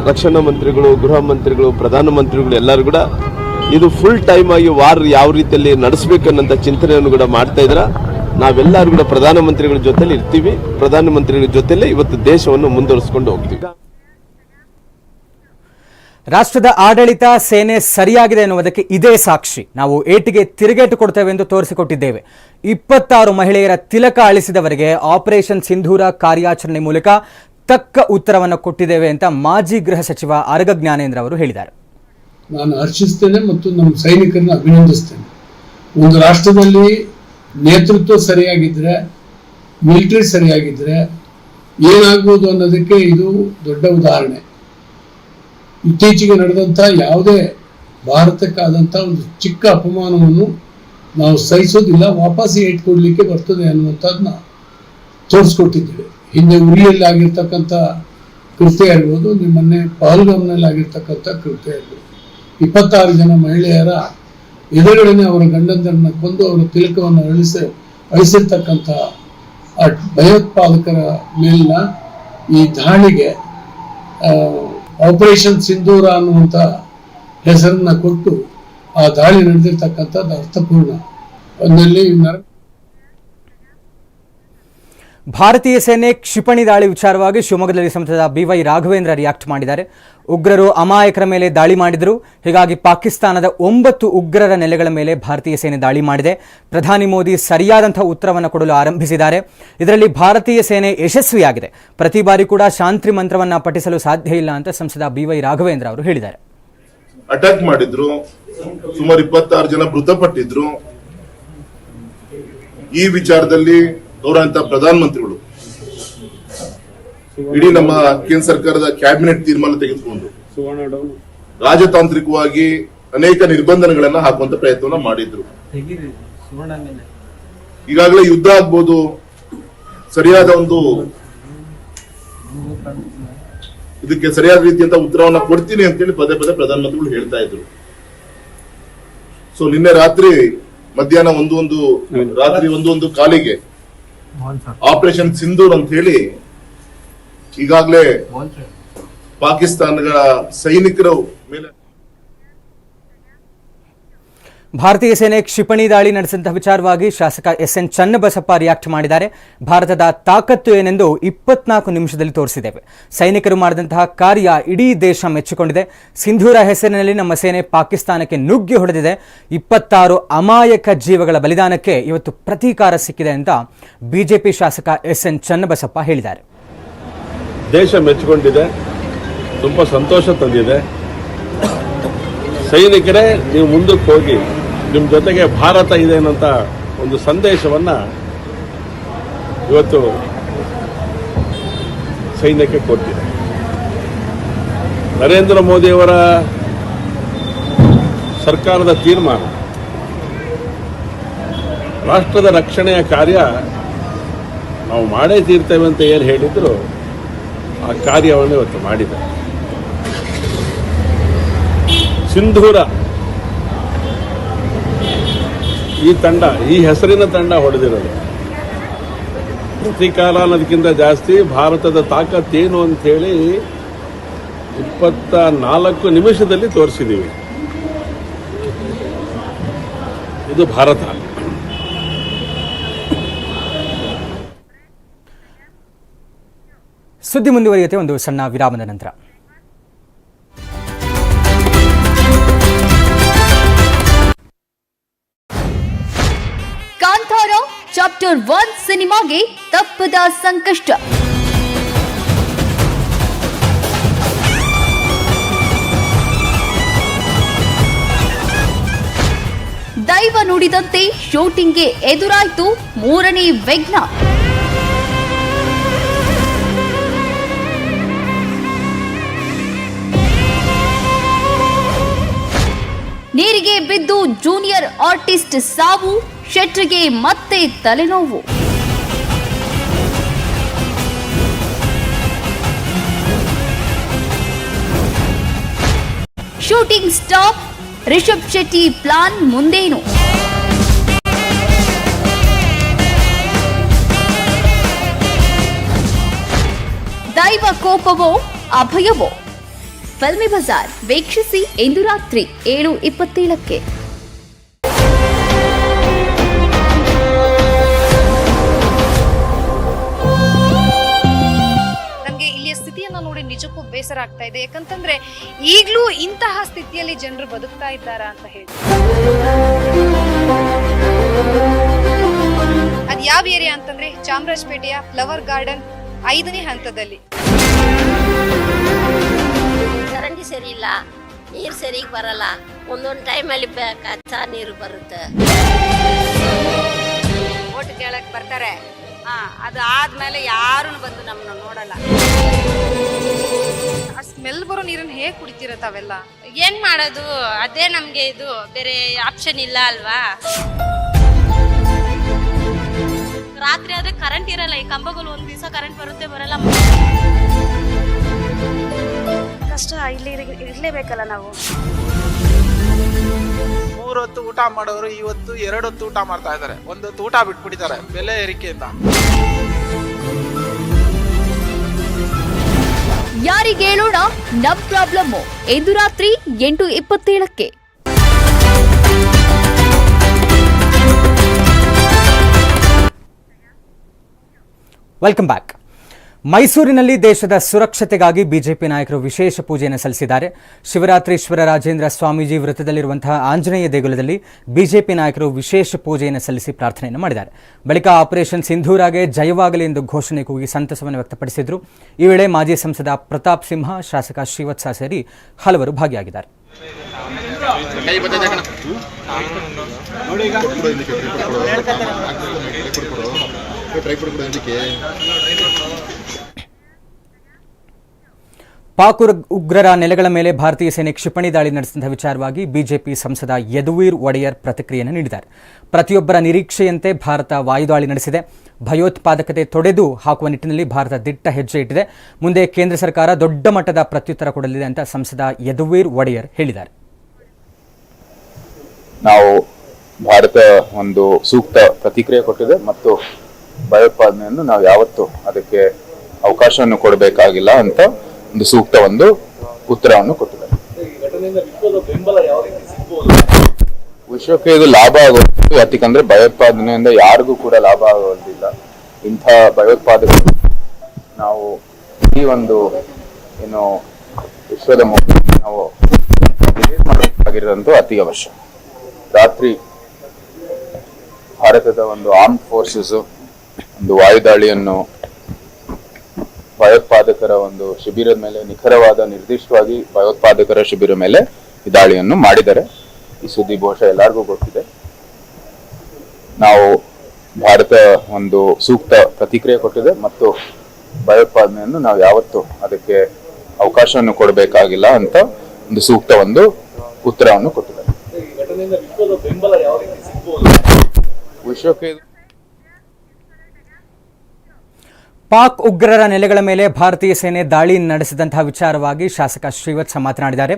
ರಕ್ಷಣಾ ಮಂತ್ರಿಗಳು, ಗೃಹ ಮಂತ್ರಿಗಳು ಪ್ರಧಾನಮಂತ್ರಿಗಳು ಎಲ್ಲರೂ ಕೂಡ ಇದು ಫುಲ್ ಟೈಮ್ ಆಗಿ ವಾರ್ ಯಾವ ರೀತಿಯಲ್ಲಿ ನಡೆಸಬೇಕನ್ನೋಂಥ ಚಿಂತನೆಯನ್ನು ಕೂಡ ಮಾಡ್ತಾ ಇದ್ರ. ನಾವೆಲ್ಲರೂ ಕೂಡ ಪ್ರಧಾನಮಂತ್ರಿಗಳ ಜೊತೆಲಿ ಇರ್ತೀವಿ. ಪ್ರಧಾನಮಂತ್ರಿಗಳ ಜೊತೆಲೇ ಇವತ್ತು ದೇಶವನ್ನು ಮುಂದುವರಿಸ್ಕೊಂಡು ಹೋಗ್ತೀವಿ. ರಾಷ್ಟ್ರದ ಆಡಳಿತ ಸೇನೆ ಸರಿಯಾಗಿದೆ ಎನ್ನುವುದಕ್ಕೆ ಇದೇ ಸಾಕ್ಷಿ. ನಾವು ಏಟಿಗೆ ತಿರುಗೇಟು ಕೊಡ್ತೇವೆ ಎಂದು ತೋರಿಸಿಕೊಟ್ಟಿದ್ದೇವೆ. ಇಪ್ಪತ್ತಾರು ಮಹಿಳೆಯರ ತಿಲಕ ಅಳಿಸಿದವರಿಗೆ ಆಪರೇಷನ್ ಸಿಂಧೂರ ಕಾರ್ಯಾಚರಣೆ ಮೂಲಕ ತಕ್ಕ ಉತ್ತರವನ್ನು ಕೊಟ್ಟಿದ್ದೇವೆ ಅಂತ ಮಾಜಿ ಗೃಹ ಸಚಿವ ಅರಗ ಜ್ಞಾನೇಂದ್ರ ಅವರು ಹೇಳಿದ್ದಾರೆ. ನಾನು ಹರ್ಷಿಸ್ತೇನೆ ಮತ್ತು ನಮ್ಮ ಸೈನಿಕರನ್ನು ಅಭಿನಂದಿಸ್ತೇನೆ. ಒಂದು ರಾಷ್ಟ್ರದಲ್ಲಿ ನೇತೃತ್ವ ಸರಿಯಾಗಿದ್ರೆ, ಮಿಲಿಟರಿ ಸರಿಯಾಗಿದ್ರೆ ಏನಾಗ್ಬೋದು ಅನ್ನೋದಕ್ಕೆ ಇದು ದೊಡ್ಡ ಉದಾಹರಣೆ. ಇತ್ತೀಚೆಗೆ ನಡೆದಂಥ ಯಾವುದೇ ಭಾರತಕ್ಕಾದಂಥ ಒಂದು ಚಿಕ್ಕ ಅಪಮಾನವನ್ನು ನಾವು ಸಹಿಸೋದಿಲ್ಲ ವಾಪಸ್ ಇಟ್ಕೊಡ್ಲಿಕ್ಕೆ ಬರ್ತದೆ ಅನ್ನುವಂಥದ್ದನ್ನ ತೋರಿಸ್ಕೊಟ್ಟಿದ್ದೇವೆ. ಹಿಂದೆ ಉರಿಯಲ್ಲಿ ಆಗಿರ್ತಕ್ಕಂಥ ಕೃತ್ಯ ಆಗಿರ್ಬೋದು ನಿಮ್ಮನ್ನೆ ಪಹಲ್ಗಾಮ್ನಲ್ಲಿ ಆಗಿರ್ತಕ್ಕಂಥ ಕೃತ್ಯ ಇರ್ಬೋದು. ಇಪ್ಪತ್ತಾರು ಜನ ಮಹಿಳೆಯರ ಎದುರುಗಡೆನೆ ಅವರ ಗಂಡಂದರನ್ನ ಕೊಂದು ಅವರ ತಿಲಕವನ್ನು ಅಳಿಸ ಅಳಿಸಿರ್ತಕ್ಕಂಥ ಭಯೋತ್ಪಾದಕರ ಮೇಲಿನ ಈ ದಾಳಿಗೆ ಆಪರೇಷನ್ ಸಿಂಧೂರ ಅನ್ನುವಂಥ ಹೆಸರನ್ನ ಕೊಟ್ಟು ಆ ದಾಳಿ ನಡೆದಿರ್ತಕ್ಕಂಥದ್ದು ಅರ್ಥಪೂರ್ಣ. ಒಂದಲ್ಲಿ ನರ ಭಾರತೀಯ ಸೇನೆ ಕ್ಷಿಪಣಿ ದಾಳಿ ವಿಚಾರವಾಗಿ ಶಿವಮೊಗ್ಗದಲ್ಲಿ ಸಂಸದ ಬಿವೈ ರಾಘವೇಂದ್ರ ರಿಯಾಕ್ಟ್ ಮಾಡಿದ್ದಾರೆ. ಉಗ್ರರು ಅಮಾಯಕರ ಮೇಲೆ ದಾಳಿ ಮಾಡಿದರು. ಹೀಗಾಗಿ ಪಾಕಿಸ್ತಾನದ ಒಂಬತ್ತು ಉಗ್ರರ ನೆಲೆಗಳ ಮೇಲೆ ಭಾರತೀಯ ಸೇನೆ ದಾಳಿ ಮಾಡಿದೆ. ಪ್ರಧಾನಿ ಮೋದಿ ಸರಿಯಾದಂಥ ಉತ್ತರವನ್ನು ಕೊಡಲು ಆರಂಭಿಸಿದ್ದಾರೆ. ಇದರಲ್ಲಿ ಭಾರತೀಯ ಸೇನೆ ಯಶಸ್ವಿಯಾಗಿದೆ. ಪ್ರತಿ ಬಾರಿ ಕೂಡ ಶಾಂತಿ ಮಂತ್ರವನ್ನು ಪಠಿಸಲು ಸಾಧ್ಯ ಇಲ್ಲ ಅಂತ ಸಂಸದ ಬಿವೈ ರಾಘವೇಂದ್ರ ಅವರು ಹೇಳಿದ್ದಾರೆ. ಅಟ್ಯಾಕ್ ಮಾಡಿದ್ರು. ಸುಮಾರು ಇಪ್ಪತ್ತಾರು ಜನ ಮೃತಪಟ್ಟಿದ್ರು. ಈ ವಿಚಾರದಲ್ಲಿ ಗೌರವಂತ ಪ್ರಧಾನಮಂತ್ರಿಗಳು. ಇಡೀ ನಮ್ಮ ಕೇಂದ್ರ ಸರ್ಕಾರದ ಕ್ಯಾಬಿನೆಟ್ ತೀರ್ಮಾನ ತೆಗೆದುಕೊಂಡು ರಾಜತಾಂತ್ರಿಕವಾಗಿ ಅನೇಕ ನಿರ್ಬಂಧನೆಗಳನ್ನ ಹಾಕುವಂತ ಪ್ರಯತ್ನವನ್ನ ಮಾಡಿದ್ರು. ಈಗಾಗಲೇ ಯುದ್ಧ ಆಗ್ಬೋದು. ಸರಿಯಾದ ಒಂದು ಇದಕ್ಕೆ ಸರಿಯಾದ ರೀತಿಯಂತ ಉತ್ತರವನ್ನ ಕೊಡ್ತೀನಿ ಅಂತೇಳಿ ಪದೇ ಪದೇ ಪ್ರಧಾನಮಂತ್ರಿಗಳು ಹೇಳ್ತಾ ಇದ್ರು. ಸೊ ನಿನ್ನೆ ರಾತ್ರಿ ಮಧ್ಯಾಹ್ನ ಒಂದು ಒಂದು ರಾತ್ರಿ ಒಂದು ಒಂದು ಕಾಲಿಗೆ ಆಪರೇಷನ್ ಸಿಂಧೂರ್ ಅಂತ ಹೇಳಿ ಈಗಾಗಲೇ ಪಾಕಿಸ್ತಾನದ ಸೈನಿಕರು ಮೇಲೆ ಭಾರತೀಯ ಸೇನೆ ಕ್ಷಿಪಣಿ ದಾಳಿ ನಡೆಸಿದಂತಹ ವಿಚಾರವಾಗಿ ಶಾಸಕ ಎಸ್ ಎನ್ ಚನ್ನಬಸಪ್ಪ ರಿಯಾಕ್ಟ್ ಮಾಡಿದ್ದಾರೆ. ಭಾರತದ ತಾಕತ್ತು ಏನೆಂದು ಇಪ್ಪತ್ನಾಲ್ಕು ನಿಮಿಷದಲ್ಲಿ ತೋರಿಸಿದ್ದೇವೆ. ಸೈನಿಕರು ಮಾಡಿದಂತಹ ಕಾರ್ಯ ಇಡೀ ದೇಶ ಮೆಚ್ಚಿಕೊಂಡಿದೆ. ಸಿಂಧೂರ ಹೆಸರಿನಲ್ಲಿ ನಮ್ಮ ಸೇನೆ ಪಾಕಿಸ್ತಾನಕ್ಕೆ ನುಗ್ಗಿ ಹೊಡೆದಿದೆ. ಇಪ್ಪತ್ತಾರು ಅಮಾಯಕ ಜೀವಗಳ ಬಲಿದಾನಕ್ಕೆ ಇವತ್ತು ಪ್ರತೀಕಾರ ಸಿಕ್ಕಿದೆ ಅಂತ ಬಿಜೆಪಿ ಶಾಸಕ ಎಸ್ ಎನ್ ಚನ್ನಬಸಪ್ಪ ಹೇಳಿದ್ದಾರೆ. ದೇಶ ಮೆಚ್ಚಿಕೊಂಡಿದೆ. ತುಂಬ ಸಂತೋಷ ತಂದಿದೆ. ಸೈನಿಕರೇ, ನೀವು ಮುಂದಕ್ಕೆ ಹೋಗಿ ನಿಮ್ಮ ಜೊತೆಗೆ ಭಾರತ ಇದೆ ಅನ್ನೋಂಥ ಒಂದು ಸಂದೇಶವನ್ನು ಇವತ್ತು ಸೈನ್ಯಕ್ಕೆ ಕೊಟ್ಟಿದೆ. ನರೇಂದ್ರ ಮೋದಿಯವರ ಸರ್ಕಾರದ ತೀರ್ಮಾನ, ರಾಷ್ಟ್ರದ ರಕ್ಷಣೆಯ ಕಾರ್ಯ ನಾವು ಮಾಡೇ ತೀರ್ತೇವೆ ಅಂತ ಏನು ಹೇಳಿದ್ರು, ಆ ಕಾರ್ಯವನ್ನು ಇವತ್ತು ಮಾಡಿದೆ ಸಿಂಧೂರ ಈ ತಂಡ, ಈ ಹೆಸರಿನ ತಂಡ ಹೊಡೆದಿರೋದು. ಪ್ರತಿಕಾಲ ಅನ್ನೋದಕ್ಕಿಂತ ಜಾಸ್ತಿ ಭಾರತದ ತಾಕತ್ತೇನು ಅಂಥೇಳಿ ಇಪ್ಪತ್ತ ನಾಲ್ಕು ನಿಮಿಷದಲ್ಲಿ ತೋರಿಸಿದ್ದೀವಿ ಇದು ಭಾರತ. ಸುದ್ದಿ ಮುಂದುವರಿಯುತ್ತೆ ಒಂದು ಸಣ್ಣ ವಿರಾಮದ ನಂತರ. ಚಾಪ್ಟರ್ ಒನ್ ಸಿನಿಮಾಗೆ ತಪ್ಪದ ಸಂಕಷ್ಟ. ದೈವ ನುಡಿದಂತೆ ಶೂಟಿಂಗ್ಗೆ ಎದುರಾಯಿತು ಮೂರನೇ ವಿಘ್ನ. ನೀರಿಗೆ ಬಿದ್ದು ಜೂನಿಯರ್ ಆರ್ಟಿಸ್ಟ್ ಸಾವು ಶೆಟ್ರಿಗೆ ಮತ್ತೆ ತಲೆನೋವು. Shooting stop, Rishab Shetty plan ಮುಂದೇನು? ದೈವ ಕೋಪವೋ, ಅಭಯವೋ? ಫಲ್ಮಿ ಬಜಾರ್, ವೀಕ್ಷಿಸಿ ಇಂದು ರಾತ್ರಿ ಏಳು ಇಪ್ಪತ್ತೇಳಕ್ಕೆ. ಬೇಸರ ಆಗ್ತಾ ಇದೆ. ಯಾಕಂತಂದ್ರೆ ಈಗ್ಲೂ ಇಂತಹ ಸ್ಥಿತಿಯಲ್ಲಿ ಜನರು ಬದುಕ್ತಾ ಇದ್ದಾರಾ ಅಂತ ಹೇಳಿ. ಅದ್ ಯಾವ ಏರಿಯಾ ಅಂತಂದ್ರೆ ಚಾಮರಾಜಪೇಟೆಯ ಫ್ಲವರ್ ಗಾರ್ಡನ್ ಐದನೇ ಹಂತದಲ್ಲಿ. ಚರಂಡಿ ಸರಿ ಇಲ್ಲ ನೀರು ಸರಿಗೆ ಬರಲ್ಲ ಒಂದೊಂದು ಟೈಮಲ್ಲಿ ಕಚ್ಚಾ ನೀರು ಬರುತ್ತೆ. ಓಟ್ ಕೇಳಕ್ ಬರ್ತಾರೆ. ಹಾ ಅದು ಆದ್ಮೇಲೆ ಯಾರು ಬಂದು ನಮ್ಮನ್ನ ನೋಡಲ್ಲ. ಆ ಸ್ಮೆಲ್ ಬರೋ ನೀರನ್ನ ಹೇಗೆ ಕುಡಿತೀರ ತಾವೆಲ್ಲ? ಏನ್ ಮಾಡೋದು? ಅದೇ ನಮ್ಗೆ ಇದು ಬೇರೆ ಆಪ್ಷನ್ ಇಲ್ಲ ಅಲ್ವಾ? ರಾತ್ರಿ ಆದ್ರೆ ಕರೆಂಟ್ ಇರಲ್ಲ ಈ ಕಂಬಗಳು ಒಂದ್ ದಿವಸ ಕರೆಂಟ್ ಬರುತ್ತೆ ಬರಲ್ಲ ಕಷ್ಟ ಇಲ್ಲಿ ಇರ್ಲೇಬೇಕಲ್ಲ ನಾವು. ಮೂರ್ ಹೊತ್ತು ಊಟ ಮಾಡೋರು ಇವತ್ತು ಎರಡು ಹೊತ್ತು ಊಟ ಮಾಡ್ತಾ ಇದ್ದಾರೆ. ಒಂದು ಹೊತ್ತು ಊಟ ಬಿಟ್ಬಿಟ್ಟಿದ್ದಾರೆ ಬೆಲೆ ಏರಿಕೆಯಿಂದ. ಯಾರಿಗೇಳೋಣ ನಮ್ ಪ್ರಾಬ್ಲಮ್ ಇಂದು ರಾತ್ರಿ ಎಂಟು ಇಪ್ಪತ್ತೇಳಕ್ಕೆ ವೆಲ್ಕಮ್ ಬ್ಯಾಕ್ ಮೈಸೂರಿನಲ್ಲಿ ದೇಶದ ಸುರಕ್ಷತೆಗಾಗಿ ಬಿಜೆಪಿ ನಾಯಕರು ವಿಶೇಷ ಪೂಜೆಯನ್ನು ಸಲ್ಲಿಸಿದ್ದಾರೆ. ಶಿವರಾತ್ರೀಶ್ವರ ರಾಜೇಂದ್ರ ಸ್ವಾಮೀಜಿ ವೃತ್ತದಲ್ಲಿರುವಂತಹ ಆಂಜನೇಯ ದೇಗುಲದಲ್ಲಿ ಬಿಜೆಪಿ ನಾಯಕರು ವಿಶೇಷ ಪೂಜೆಯನ್ನು ಸಲ್ಲಿಸಿ ಪ್ರಾರ್ಥನೆಯನ್ನು ಮಾಡಿದ್ದಾರೆ. ಬಳಿಕ ಆಪರೇಷನ್ ಸಿಂಧೂರಾಗೆ ಜಯವಾಗಲಿ ಎಂದು ಘೋಷಣೆ ಕೂಗಿ ಸಂತಸವನ್ನು ವ್ಯಕ್ತಪಡಿಸಿದರು. ಈ ವೇಳೆ ಮಾಜಿ ಸಂಸದ ಪ್ರತಾಪ್ ಸಿಂಹ, ಶಾಸಕ ಶ್ರೀವತ್ಸ ಸೇರಿ ಹಲವರು ಭಾಗಿಯಾಗಿದ್ದಾರೆ. ಪಾಕ್ ಉಗ್ರರ ನೆಲೆಗಳ ಮೇಲೆ ಭಾರತೀಯ ಸೇನೆ ಕ್ಷಿಪಣಿ ದಾಳಿ ನಡೆಸಿದ ವಿಚಾರವಾಗಿ ಬಿಜೆಪಿ ಸಂಸದ ಯದುವೀರ್ ಒಡೆಯರ್ ಪ್ರತಿಕ್ರಿಯೆಯನ್ನು ನೀಡಿದ್ದಾರೆ. ಪ್ರತಿಯೊಬ್ಬರ ನಿರೀಕ್ಷೆಯಂತೆ ಭಾರತ ವಾಯುದಾಳಿ ನಡೆಸಿದೆ. ಭಯೋತ್ಪಾದಕತೆ ತೊಡೆದು ಹಾಕುವ ನಿಟ್ಟಿನಲ್ಲಿ ಭಾರತ ದಿಟ್ಟ ಹೆಜ್ಜೆ ಇಟ್ಟಿದೆ. ಮುಂದೆ ಕೇಂದ್ರ ಸರ್ಕಾರ ದೊಡ್ಡ ಮಟ್ಟದ ಪ್ರತ್ಯುತ್ತರ ಕೊಡಲಿದೆ ಅಂತ ಸಂಸದ ಯದುವೀರ್ ಒಡೆಯರ್ ಹೇಳಿದ್ದಾರೆ. ನಾವು ಭಾರತ ಒಂದು ಸೂಕ್ತ ಪ್ರತಿಕ್ರಿಯೆ ಕೊಟ್ಟಿದೆ ಮತ್ತು ಭಯೋತ್ಪಾದನೆಯನ್ನು ನಾವು ಯಾವತ್ತು ಅದಕ್ಕೆ ಅವಕಾಶವನ್ನು ಕೊಡಬೇಕಾಗಿಲ್ಲ ಅಂತ ಒಂದು ಸೂಕ್ತ ಒಂದು ಉತ್ತರವನ್ನು ಕೊಟ್ಟಿದ್ದಾರೆ. ವಿಶ್ವಕ್ಕೆ ಇದು ಲಾಭ ಆಗೋದು ಯಾಕಂದ್ರೆ ಭಯೋತ್ಪಾದನೆಯಿಂದ ಯಾರಿಗೂ ಕೂಡ ಲಾಭ ಆಗೋದಿಲ್ಲ. ಇಂಥ ಭಯೋತ್ಪಾದಕ ನಾವು ಈ ಒಂದು, ಏನು, ವಿಶ್ವದ ನಾವು ಅತಿ ಅವಶ್ಯ. ರಾತ್ರಿ ಭಾರತದ ಒಂದು ಆರ್ಮ್ ಫೋರ್ಸಸ್ ಒಂದು ವಾಯುದಾಳಿಯನ್ನು ಭಯೋತ್ಪಾದಕರ ಒಂದು ಶಿಬಿರದ ಮೇಲೆ ನಿಖರವಾದ ನಿರ್ದಿಷ್ಟವಾಗಿ ಭಯೋತ್ಪಾದಕರ ಶಿಬಿರ ಮೇಲೆ ಈ ದಾಳಿಯನ್ನು ಮಾಡಿದ್ದಾರೆ. ಈ ಸುದ್ದಿ ಬಹುಶಃ ಎಲ್ಲರಿಗೂ ಗೊತ್ತಿದೆ. ನಾವು ಭಾರತ ಒಂದು ಸೂಕ್ತ ಪ್ರತಿಕ್ರಿಯೆ ಕೊಟ್ಟಿದೆ ಮತ್ತು ಭಯೋತ್ಪಾದನೆಯನ್ನು ನಾವು ಯಾವತ್ತೂ ಅದಕ್ಕೆ ಅವಕಾಶವನ್ನು ಕೊಡಬೇಕಾಗಿಲ್ಲ ಅಂತ ಒಂದು ಸೂಕ್ತ ಒಂದು ಉತ್ತರವನ್ನು ಕೊಟ್ಟಿದ್ದಾರೆ. ವಿಶ್ವಕ್ಕೆ ಇದು ಪಾಕ್ ಉಗ್ರರ ನೆಲೆಗಳ ಮೇಲೆ ಭಾರತೀಯ ಸೇನೆ ದಾಳಿ ನಡೆಸಿದಂತಹ ವಿಚಾರವಾಗಿ ಶಾಸಕ ಶ್ರೀವತ್ಸ ಮಾತನಾಡಿದ್ದಾರೆ.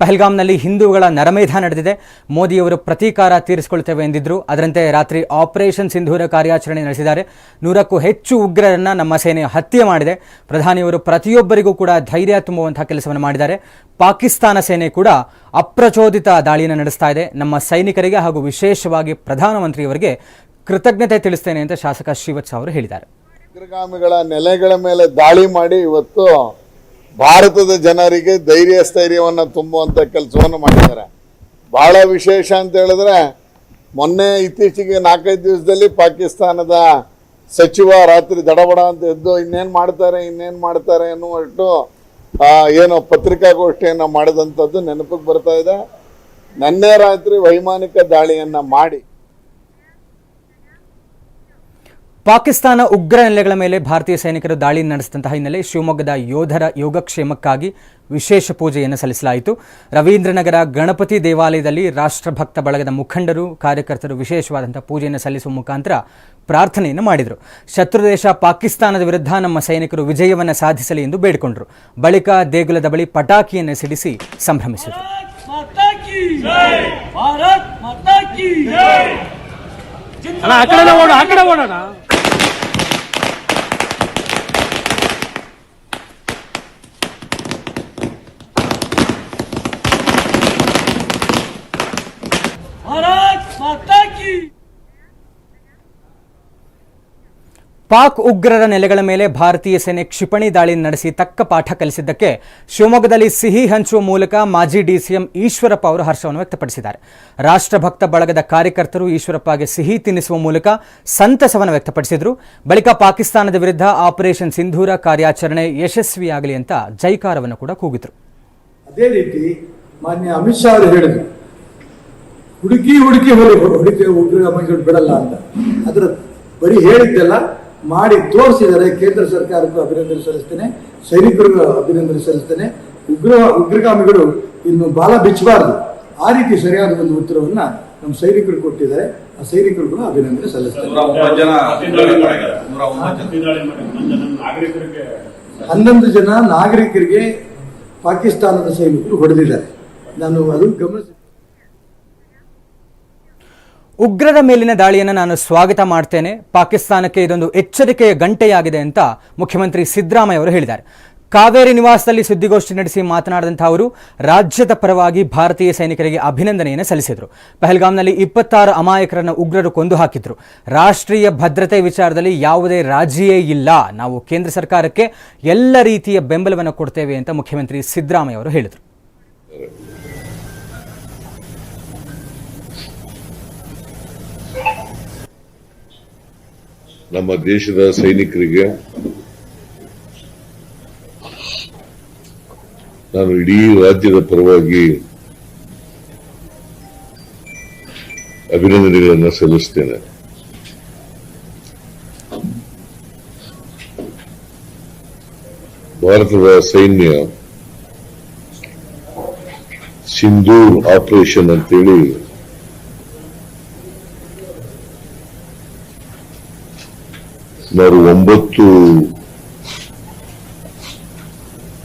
ಪಹಲ್ಗಾಮ್ನಲ್ಲಿ ಹಿಂದೂಗಳ ನರಮೇಧ ನಡೆದಿದೆ. ಮೋದಿಯವರು ಪ್ರತೀಕಾರ ತೀರಿಸಿಕೊಳ್ತೇವೆ ಎಂದಿದ್ದರು ಅದರಂತೆ ರಾತ್ರಿ ಆಪರೇಷನ್ ಸಿಂಧೂರ ಕಾರ್ಯಾಚರಣೆ ನಡೆಸಿದ್ದಾರೆ. ನೂರಕ್ಕೂ ಹೆಚ್ಚು ಉಗ್ರರನ್ನು ನಮ್ಮ ಸೇನೆ ಹತ್ಯೆ ಮಾಡಿದೆ. ಪ್ರಧಾನಿಯವರು ಪ್ರತಿಯೊಬ್ಬರಿಗೂ ಕೂಡ ಧೈರ್ಯ ತುಂಬುವಂತಹ ಕೆಲಸವನ್ನು ಮಾಡಿದ್ದಾರೆ. ಪಾಕಿಸ್ತಾನ ಸೇನೆ ಕೂಡ ಅಪ್ರಚೋದಿತ ದಾಳಿಯನ್ನು ನಡೆಸ್ತಾ ಇದೆ. ನಮ್ಮ ಸೈನಿಕರಿಗೆ ಹಾಗೂ ವಿಶೇಷವಾಗಿ ಪ್ರಧಾನಮಂತ್ರಿಯವರಿಗೆ ಕೃತಜ್ಞತೆ ತಿಳಿಸ್ತೇನೆ ಅಂತ ಶಾಸಕ ಶ್ರೀವತ್ಸ ಅವರು ಹೇಳಿದ್ದಾರೆ. ಉಗ್ರಗಾಮಿಗಳ ನೆಲೆಗಳ ಮೇಲೆ ದಾಳಿ ಮಾಡಿ ಇವತ್ತು ಭಾರತದ ಜನರಿಗೆ ಧೈರ್ಯ ಸ್ಥೈರ್ಯವನ್ನು ತುಂಬುವಂತ ಕೆಲಸವನ್ನು ಮಾಡಿದ್ದಾರೆ. ಬಹಳ ವಿಶೇಷ ಅಂತ ಹೇಳಿದ್ರೆ, ಮೊನ್ನೆ ಇತ್ತೀಚೆಗೆ ನಾಲ್ಕೈದು ದಿವಸದಲ್ಲಿ ಪಾಕಿಸ್ತಾನದ ಸಚಿವ ರಾತ್ರಿ ದಡಬಡ ಅಂತ ಎದ್ದು ಇನ್ನೇನು ಮಾಡ್ತಾರೆ ಇನ್ನೇನು ಮಾಡ್ತಾರೆ ಅನ್ನುವಷ್ಟು ಏನು ಪತ್ರಿಕಾಗೋಷ್ಠಿಯನ್ನು ಮಾಡಿದಂಥದ್ದು ನೆನಪಿಗೆ ಬರ್ತಾ ಇದೆ. ನಿನ್ನೆ ರಾತ್ರಿ ವೈಮಾನಿಕ ದಾಳಿಯನ್ನ ಮಾಡಿ ಪಾಕಿಸ್ತಾನ ಉಗ್ರ ನೆಲೆಗಳ ಮೇಲೆ ಭಾರತೀಯ ಸೈನಿಕರು ದಾಳಿ ನಡೆಸಿದಂತಹ ಹಿನ್ನೆಲೆ ಶಿವಮೊಗ್ಗದ ಯೋಧರ ಯೋಗಕ್ಷೇಮಕ್ಕಾಗಿ ವಿಶೇಷ ಪೂಜೆಯನ್ನು ಸಲ್ಲಿಸಲಾಯಿತು. ರವೀಂದ್ರನಗರ ಗಣಪತಿ ದೇವಾಲಯದಲ್ಲಿ ರಾಷ್ಟ್ರಭಕ್ತ ಬಳಗದ ಮುಖಂಡರು, ಕಾರ್ಯಕರ್ತರು ವಿಶೇಷವಾದಂಥ ಪೂಜೆಯನ್ನು ಸಲ್ಲಿಸುವ ಮುಖಾಂತರ ಪ್ರಾರ್ಥನೆಯನ್ನು ಮಾಡಿದರು. ಶತ್ರು ದೇಶ ಪಾಕಿಸ್ತಾನದ ವಿರುದ್ಧ ನಮ್ಮ ಸೈನಿಕರು ವಿಜಯವನ್ನು ಸಾಧಿಸಲಿ ಎಂದು ಬೇಡಿಕೊಂಡರು. ಬಳಿಕ ದೇಗುಲದ ಬಳಿ ಪಟಾಕಿಯನ್ನು ಸಿಡಿಸಿ ಸಂಭ್ರಮಿಸಿದರು. ಆ ಕಡೆ ಓಡೋಣ, ಆ ಕಡೆ ಓಡೋಣ. ಪಾಕ್ ಉಗ್ರರ ನೆಲೆಗಳ ಮೇಲೆ ಭಾರತೀಯ ಸೇನೆ ಕ್ಷಿಪಣಿ ದಾಳಿ ನಡೆಸಿ ತಕ್ಕ ಪಾಠ ಕಲಿಸಿದ್ದಕ್ಕೆ ಶಿವಮೊಗ್ಗದಲ್ಲಿ ಸಿಹಿ ಹಂಚುವ ಮೂಲಕ ಮಾಜಿ ಡಿಸಿಎಂ ಈಶ್ವರಪ್ಪ ಅವರು ಹರ್ಷವನ್ನು ವ್ಯಕ್ತಪಡಿಸಿದ್ದಾರೆ. ರಾಷ್ಟ್ರಭಕ್ತ ಬಳಗದ ಕಾರ್ಯಕರ್ತರು ಈಶ್ವರಪ್ಪಗೆ ಸಿಹಿ ತಿನ್ನಿಸುವ ಮೂಲಕ ಸಂತಸವನ್ನು ವ್ಯಕ್ತಪಡಿಸಿದರು. ಬಳಿಕ ಪಾಕಿಸ್ತಾನದ ವಿರುದ್ಧ ಆಪರೇಷನ್ ಸಿಂಧೂರ ಕಾರ್ಯಾಚರಣೆ ಯಶಸ್ವಿಯಾಗಲಿ ಅಂತ ಜೈಕಾರವನ್ನು ಕೂಡ ಕೂಗಿದರು. ಅದೇ ರೀತಿ ಮಾನ್ಯ ಅಮಿತ್ ಶಾ ಅವರು ಹೇಳಿದ್ರು ಹುಡುಕಿ ಹುಡುಕಿ ಹೊಲಿ ಹುಡುಕಿ ಹುಡುಗಿ ಬಿಡಲ್ಲ ಅಂತ. ಅದ್ರ ಬರೀ ಹೇಳಿದ್ದೆಲ್ಲ ಮಾಡಿ ತೋರಿಸಿದರೆ ಕೇಂದ್ರ ಸರ್ಕಾರಕ್ಕೂ ಅಭಿನಂದನೆ ಸಲ್ಲಿಸ್ತೇನೆ. ಸೈನಿಕರಿಗೂ ಅಭಿನಂದನೆ ಸಲ್ಲಿಸ್ತೇನೆ. ಉಗ್ರ ಉಗ್ರಗಾಮಿಗಳು ಇನ್ನು ಬಾಲ ಬಿಚ್ಚಬಾರದು. ಆ ರೀತಿ ಸರಿಯಾದ ಒಂದು ಉತ್ತರವನ್ನ ನಮ್ಮ ಸೈನಿಕರು ಕೊಟ್ಟಿದ್ದಾರೆ. ಆ ಸೈನಿಕರಿಗೂ ಅಭಿನಂದನೆ ಸಲ್ಲಿಸ್ತಾರೆ ಹನ್ನೊಂದು ಜನ ನಾಗರಿಕರಿಗೆ ಪಾಕಿಸ್ತಾನದ ಸೈನಿಕರು ಹೊಡೆದಿದ್ದಾರೆ. ನಾನು ಅದು ಗಮನಿಸಿ ಉಗ್ರರ ಮೇಲಿನ ದಾಳಿಯನ್ನು ನಾನು ಸ್ವಾಗತ ಮಾಡ್ತೇನೆ. ಪಾಕಿಸ್ತಾನಕ್ಕೆ ಇದೊಂದು ಎಚ್ಚರಿಕೆಯ ಗಂಟೆಯಾಗಿದೆ ಅಂತ ಮುಖ್ಯಮಂತ್ರಿ ಸಿದ್ದರಾಮಯ್ಯ ಅವರು ಹೇಳಿದ್ದಾರೆ. ಕಾವೇರಿ ನಿವಾಸದಲ್ಲಿ ಸುದ್ದಿಗೋಷ್ಠಿ ನಡೆಸಿ ಮಾತನಾಡಿದಂಥ ಅವರು, ರಾಜ್ಯದ ಪರವಾಗಿ ಭಾರತೀಯ ಸೈನಿಕರಿಗೆ ಅಭಿನಂದನೆಯನ್ನು ಸಲ್ಲಿಸಿದರು. ಪಹಲ್ಗಾಮ್ನಲ್ಲಿ ಇಪ್ಪತ್ತಾರು ಅಮಾಯಕರನ್ನು ಉಗ್ರರು ಕೊಂದು ಹಾಕಿದ್ರು. ರಾಷ್ಟ್ರೀಯ ಭದ್ರತೆ ವಿಚಾರದಲ್ಲಿ ಯಾವುದೇ ರಾಜಿಯೇ ಇಲ್ಲ. ನಾವು ಕೇಂದ್ರ ಸರ್ಕಾರಕ್ಕೆ ಎಲ್ಲ ರೀತಿಯ ಬೆಂಬಲವನ್ನು ಕೊಡ್ತೇವೆ ಅಂತ ಮುಖ್ಯಮಂತ್ರಿ ಸಿದ್ದರಾಮಯ್ಯ ಅವರು ಹೇಳಿದರು. ನಮ್ಮ ದೇಶದ ಸೈನಿಕರಿಗೆ ನಾನು ಇಡೀ ರಾಜ್ಯದ ಪರವಾಗಿ ಅಭಿನಂದನೆಗಳನ್ನು ಸಲ್ಲಿಸ್ತೇನೆ. ಭಾರತದ ಸೈನ್ಯ ಸಿಂಧೂರ್ ಆಪರೇಷನ್ ಅಂತೇಳಿ ಸುಮಾರು ಒಂಬತ್ತು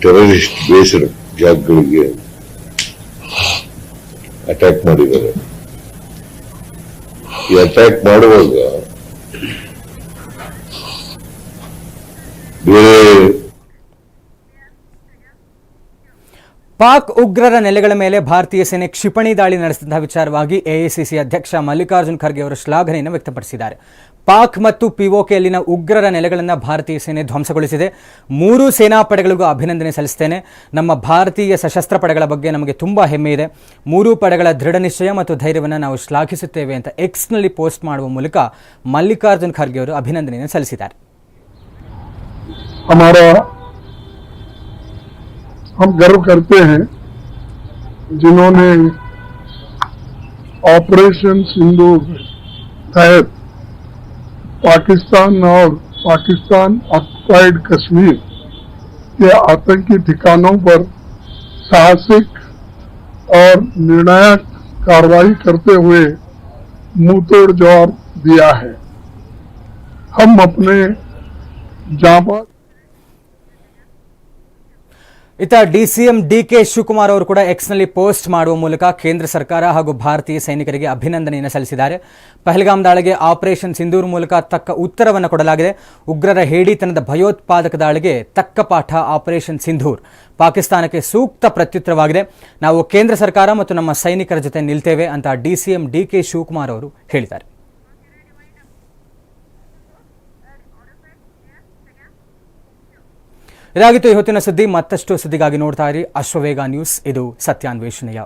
ಟೆರರಿಸ್ಟ್ ಬೇಸ್ಡ್ ಜಾಗಗಳಿಗೆ ಅಟ್ಯಾಕ್ ಮಾಡಿದ್ದಾರೆ. ಈ ಅಟ್ಯಾಕ್ ಮಾಡುವಾಗ ಪಾಕ್ ಉಗ್ರರ ನೆಲೆಗಳ ಮೇಲೆ ಭಾರತೀಯ ಸೇನೆ ಕ್ಷಿಪಣಿ ದಾಳಿ ನಡೆಸಿದಂತಹ ವಿಚಾರವಾಗಿ ಎಐಸಿಸಿ ಅಧ್ಯಕ್ಷ ಮಲ್ಲಿಕಾರ್ಜುನ್ ಖರ್ಗೆ ಅವರು ಶ್ಲಾಘನೆಯನ್ನು ವ್ಯಕ್ತಪಡಿಸಿದ್ದಾರೆ. ಪಾಕ್ ಮತ್ತು ಪಿಒಕೆಯಲ್ಲಿನ ಉಗ್ರರ ನೆಲೆಗಳನ್ನು ಭಾರತೀಯ ಸೇನೆ ಧ್ವಂಸಗೊಳಿಸಿದೆ ಮೂರೂ ಸೇನಾಪಡೆಗಳಿಗೂ ಅಭಿನಂದನೆ ಸಲ್ಲಿಸ್ತೇನೆ ನಮ್ಮ ಭಾರತೀಯ ಸಶಸ್ತ್ರ ಪಡೆಗಳ ಬಗ್ಗೆ ನಮಗೆ ತುಂಬ ಹೆಮ್ಮೆ ಇದೆ ಮೂರೂ ಪಡೆಗಳ ದೃಢ ನಿಶ್ಚಯ ಮತ್ತು ಧೈರ್ಯವನ್ನು ನಾವು ಶ್ಲಾಘಿಸುತ್ತೇವೆ ಅಂತ ಎಕ್ಸ್ನಲ್ಲಿ ಪೋಸ್ಟ್ ಮಾಡುವ ಮೂಲಕ ಮಲ್ಲಿಕಾರ್ಜುನ್ ಖರ್ಗೆ ಅವರು ಅಭಿನಂದನೆಯನ್ನು ಸಲ್ಲಿಸಿದ್ದಾರೆ हमारा हम गर्व करते हैं जिन्होंने ऑपरेशन सिंधु तहत पाकिस्तान और पाकिस्तान ऑक्युपाइड कश्मीर के आतंकी ठिकानों पर साहसिक और निर्णायक कार्रवाई करते हुए मुंहतोड़ जवाब दिया है। हम अपने जाबाज ಇತ್ತ ಡಿಸಿಎಂ ಡಿ ಕೆ ಶಿವಕುಮಾರ್ ಅವರು ಕೂಡ ಎಕ್ಸ್ನಲ್ಲಿ ಪೋಸ್ಟ್ ಮಾಡುವ ಮೂಲಕ ಕೇಂದ್ರ ಸರ್ಕಾರ ಹಾಗೂ ಭಾರತೀಯ ಸೈನಿಕರಿಗೆ ಅಭಿನಂದನೆಯನ್ನು ಸಲ್ಲಿಸಿದ್ದಾರೆ. ಪಹಲ್ಗಾಮ್ ದಾಳಿಗೆ ಆಪರೇಷನ್ ಸಿಂಧೂರ್ ಮೂಲಕ ತಕ್ಕ ಉತ್ತರವನ್ನು ಕೊಡಲಾಗಿದೆ. ಉಗ್ರರ ಹೇಡಿತನದ ಭಯೋತ್ಪಾದಕ ದಾಳಿಗೆ ತಕ್ಕ ಪಾಠ ಆಪರೇಷನ್ ಸಿಂಧೂರ್. ಪಾಕಿಸ್ತಾನಕ್ಕೆ ಸೂಕ್ತ ಪ್ರತ್ಯುತ್ತರವಾಗಿದೆ. ನಾವು ಕೇಂದ್ರ ಸರ್ಕಾರ ಮತ್ತು ನಮ್ಮ ಸೈನಿಕರ ಜೊತೆ ನಿಲ್ತೇವೆ ಅಂತ ಡಿಸಿಎಂ ಡಿ ಕೆ ಶಿವಕುಮಾರ್ ಅವರು ಹೇಳಿದ್ದಾರೆ. ಇದಾಗಿತ್ತು ಇವತ್ತಿನ ಸುದ್ದಿ. ಮತ್ತಷ್ಟು ಸುದ್ದಿಗಾಗಿ ನೋಡ್ತಾ ಇರಿ. ಅಶ್ವವೇಗ ನ್ಯೂಸ್. ಇದು ಸತ್ಯಾನ್ವೇಷಣೆಯ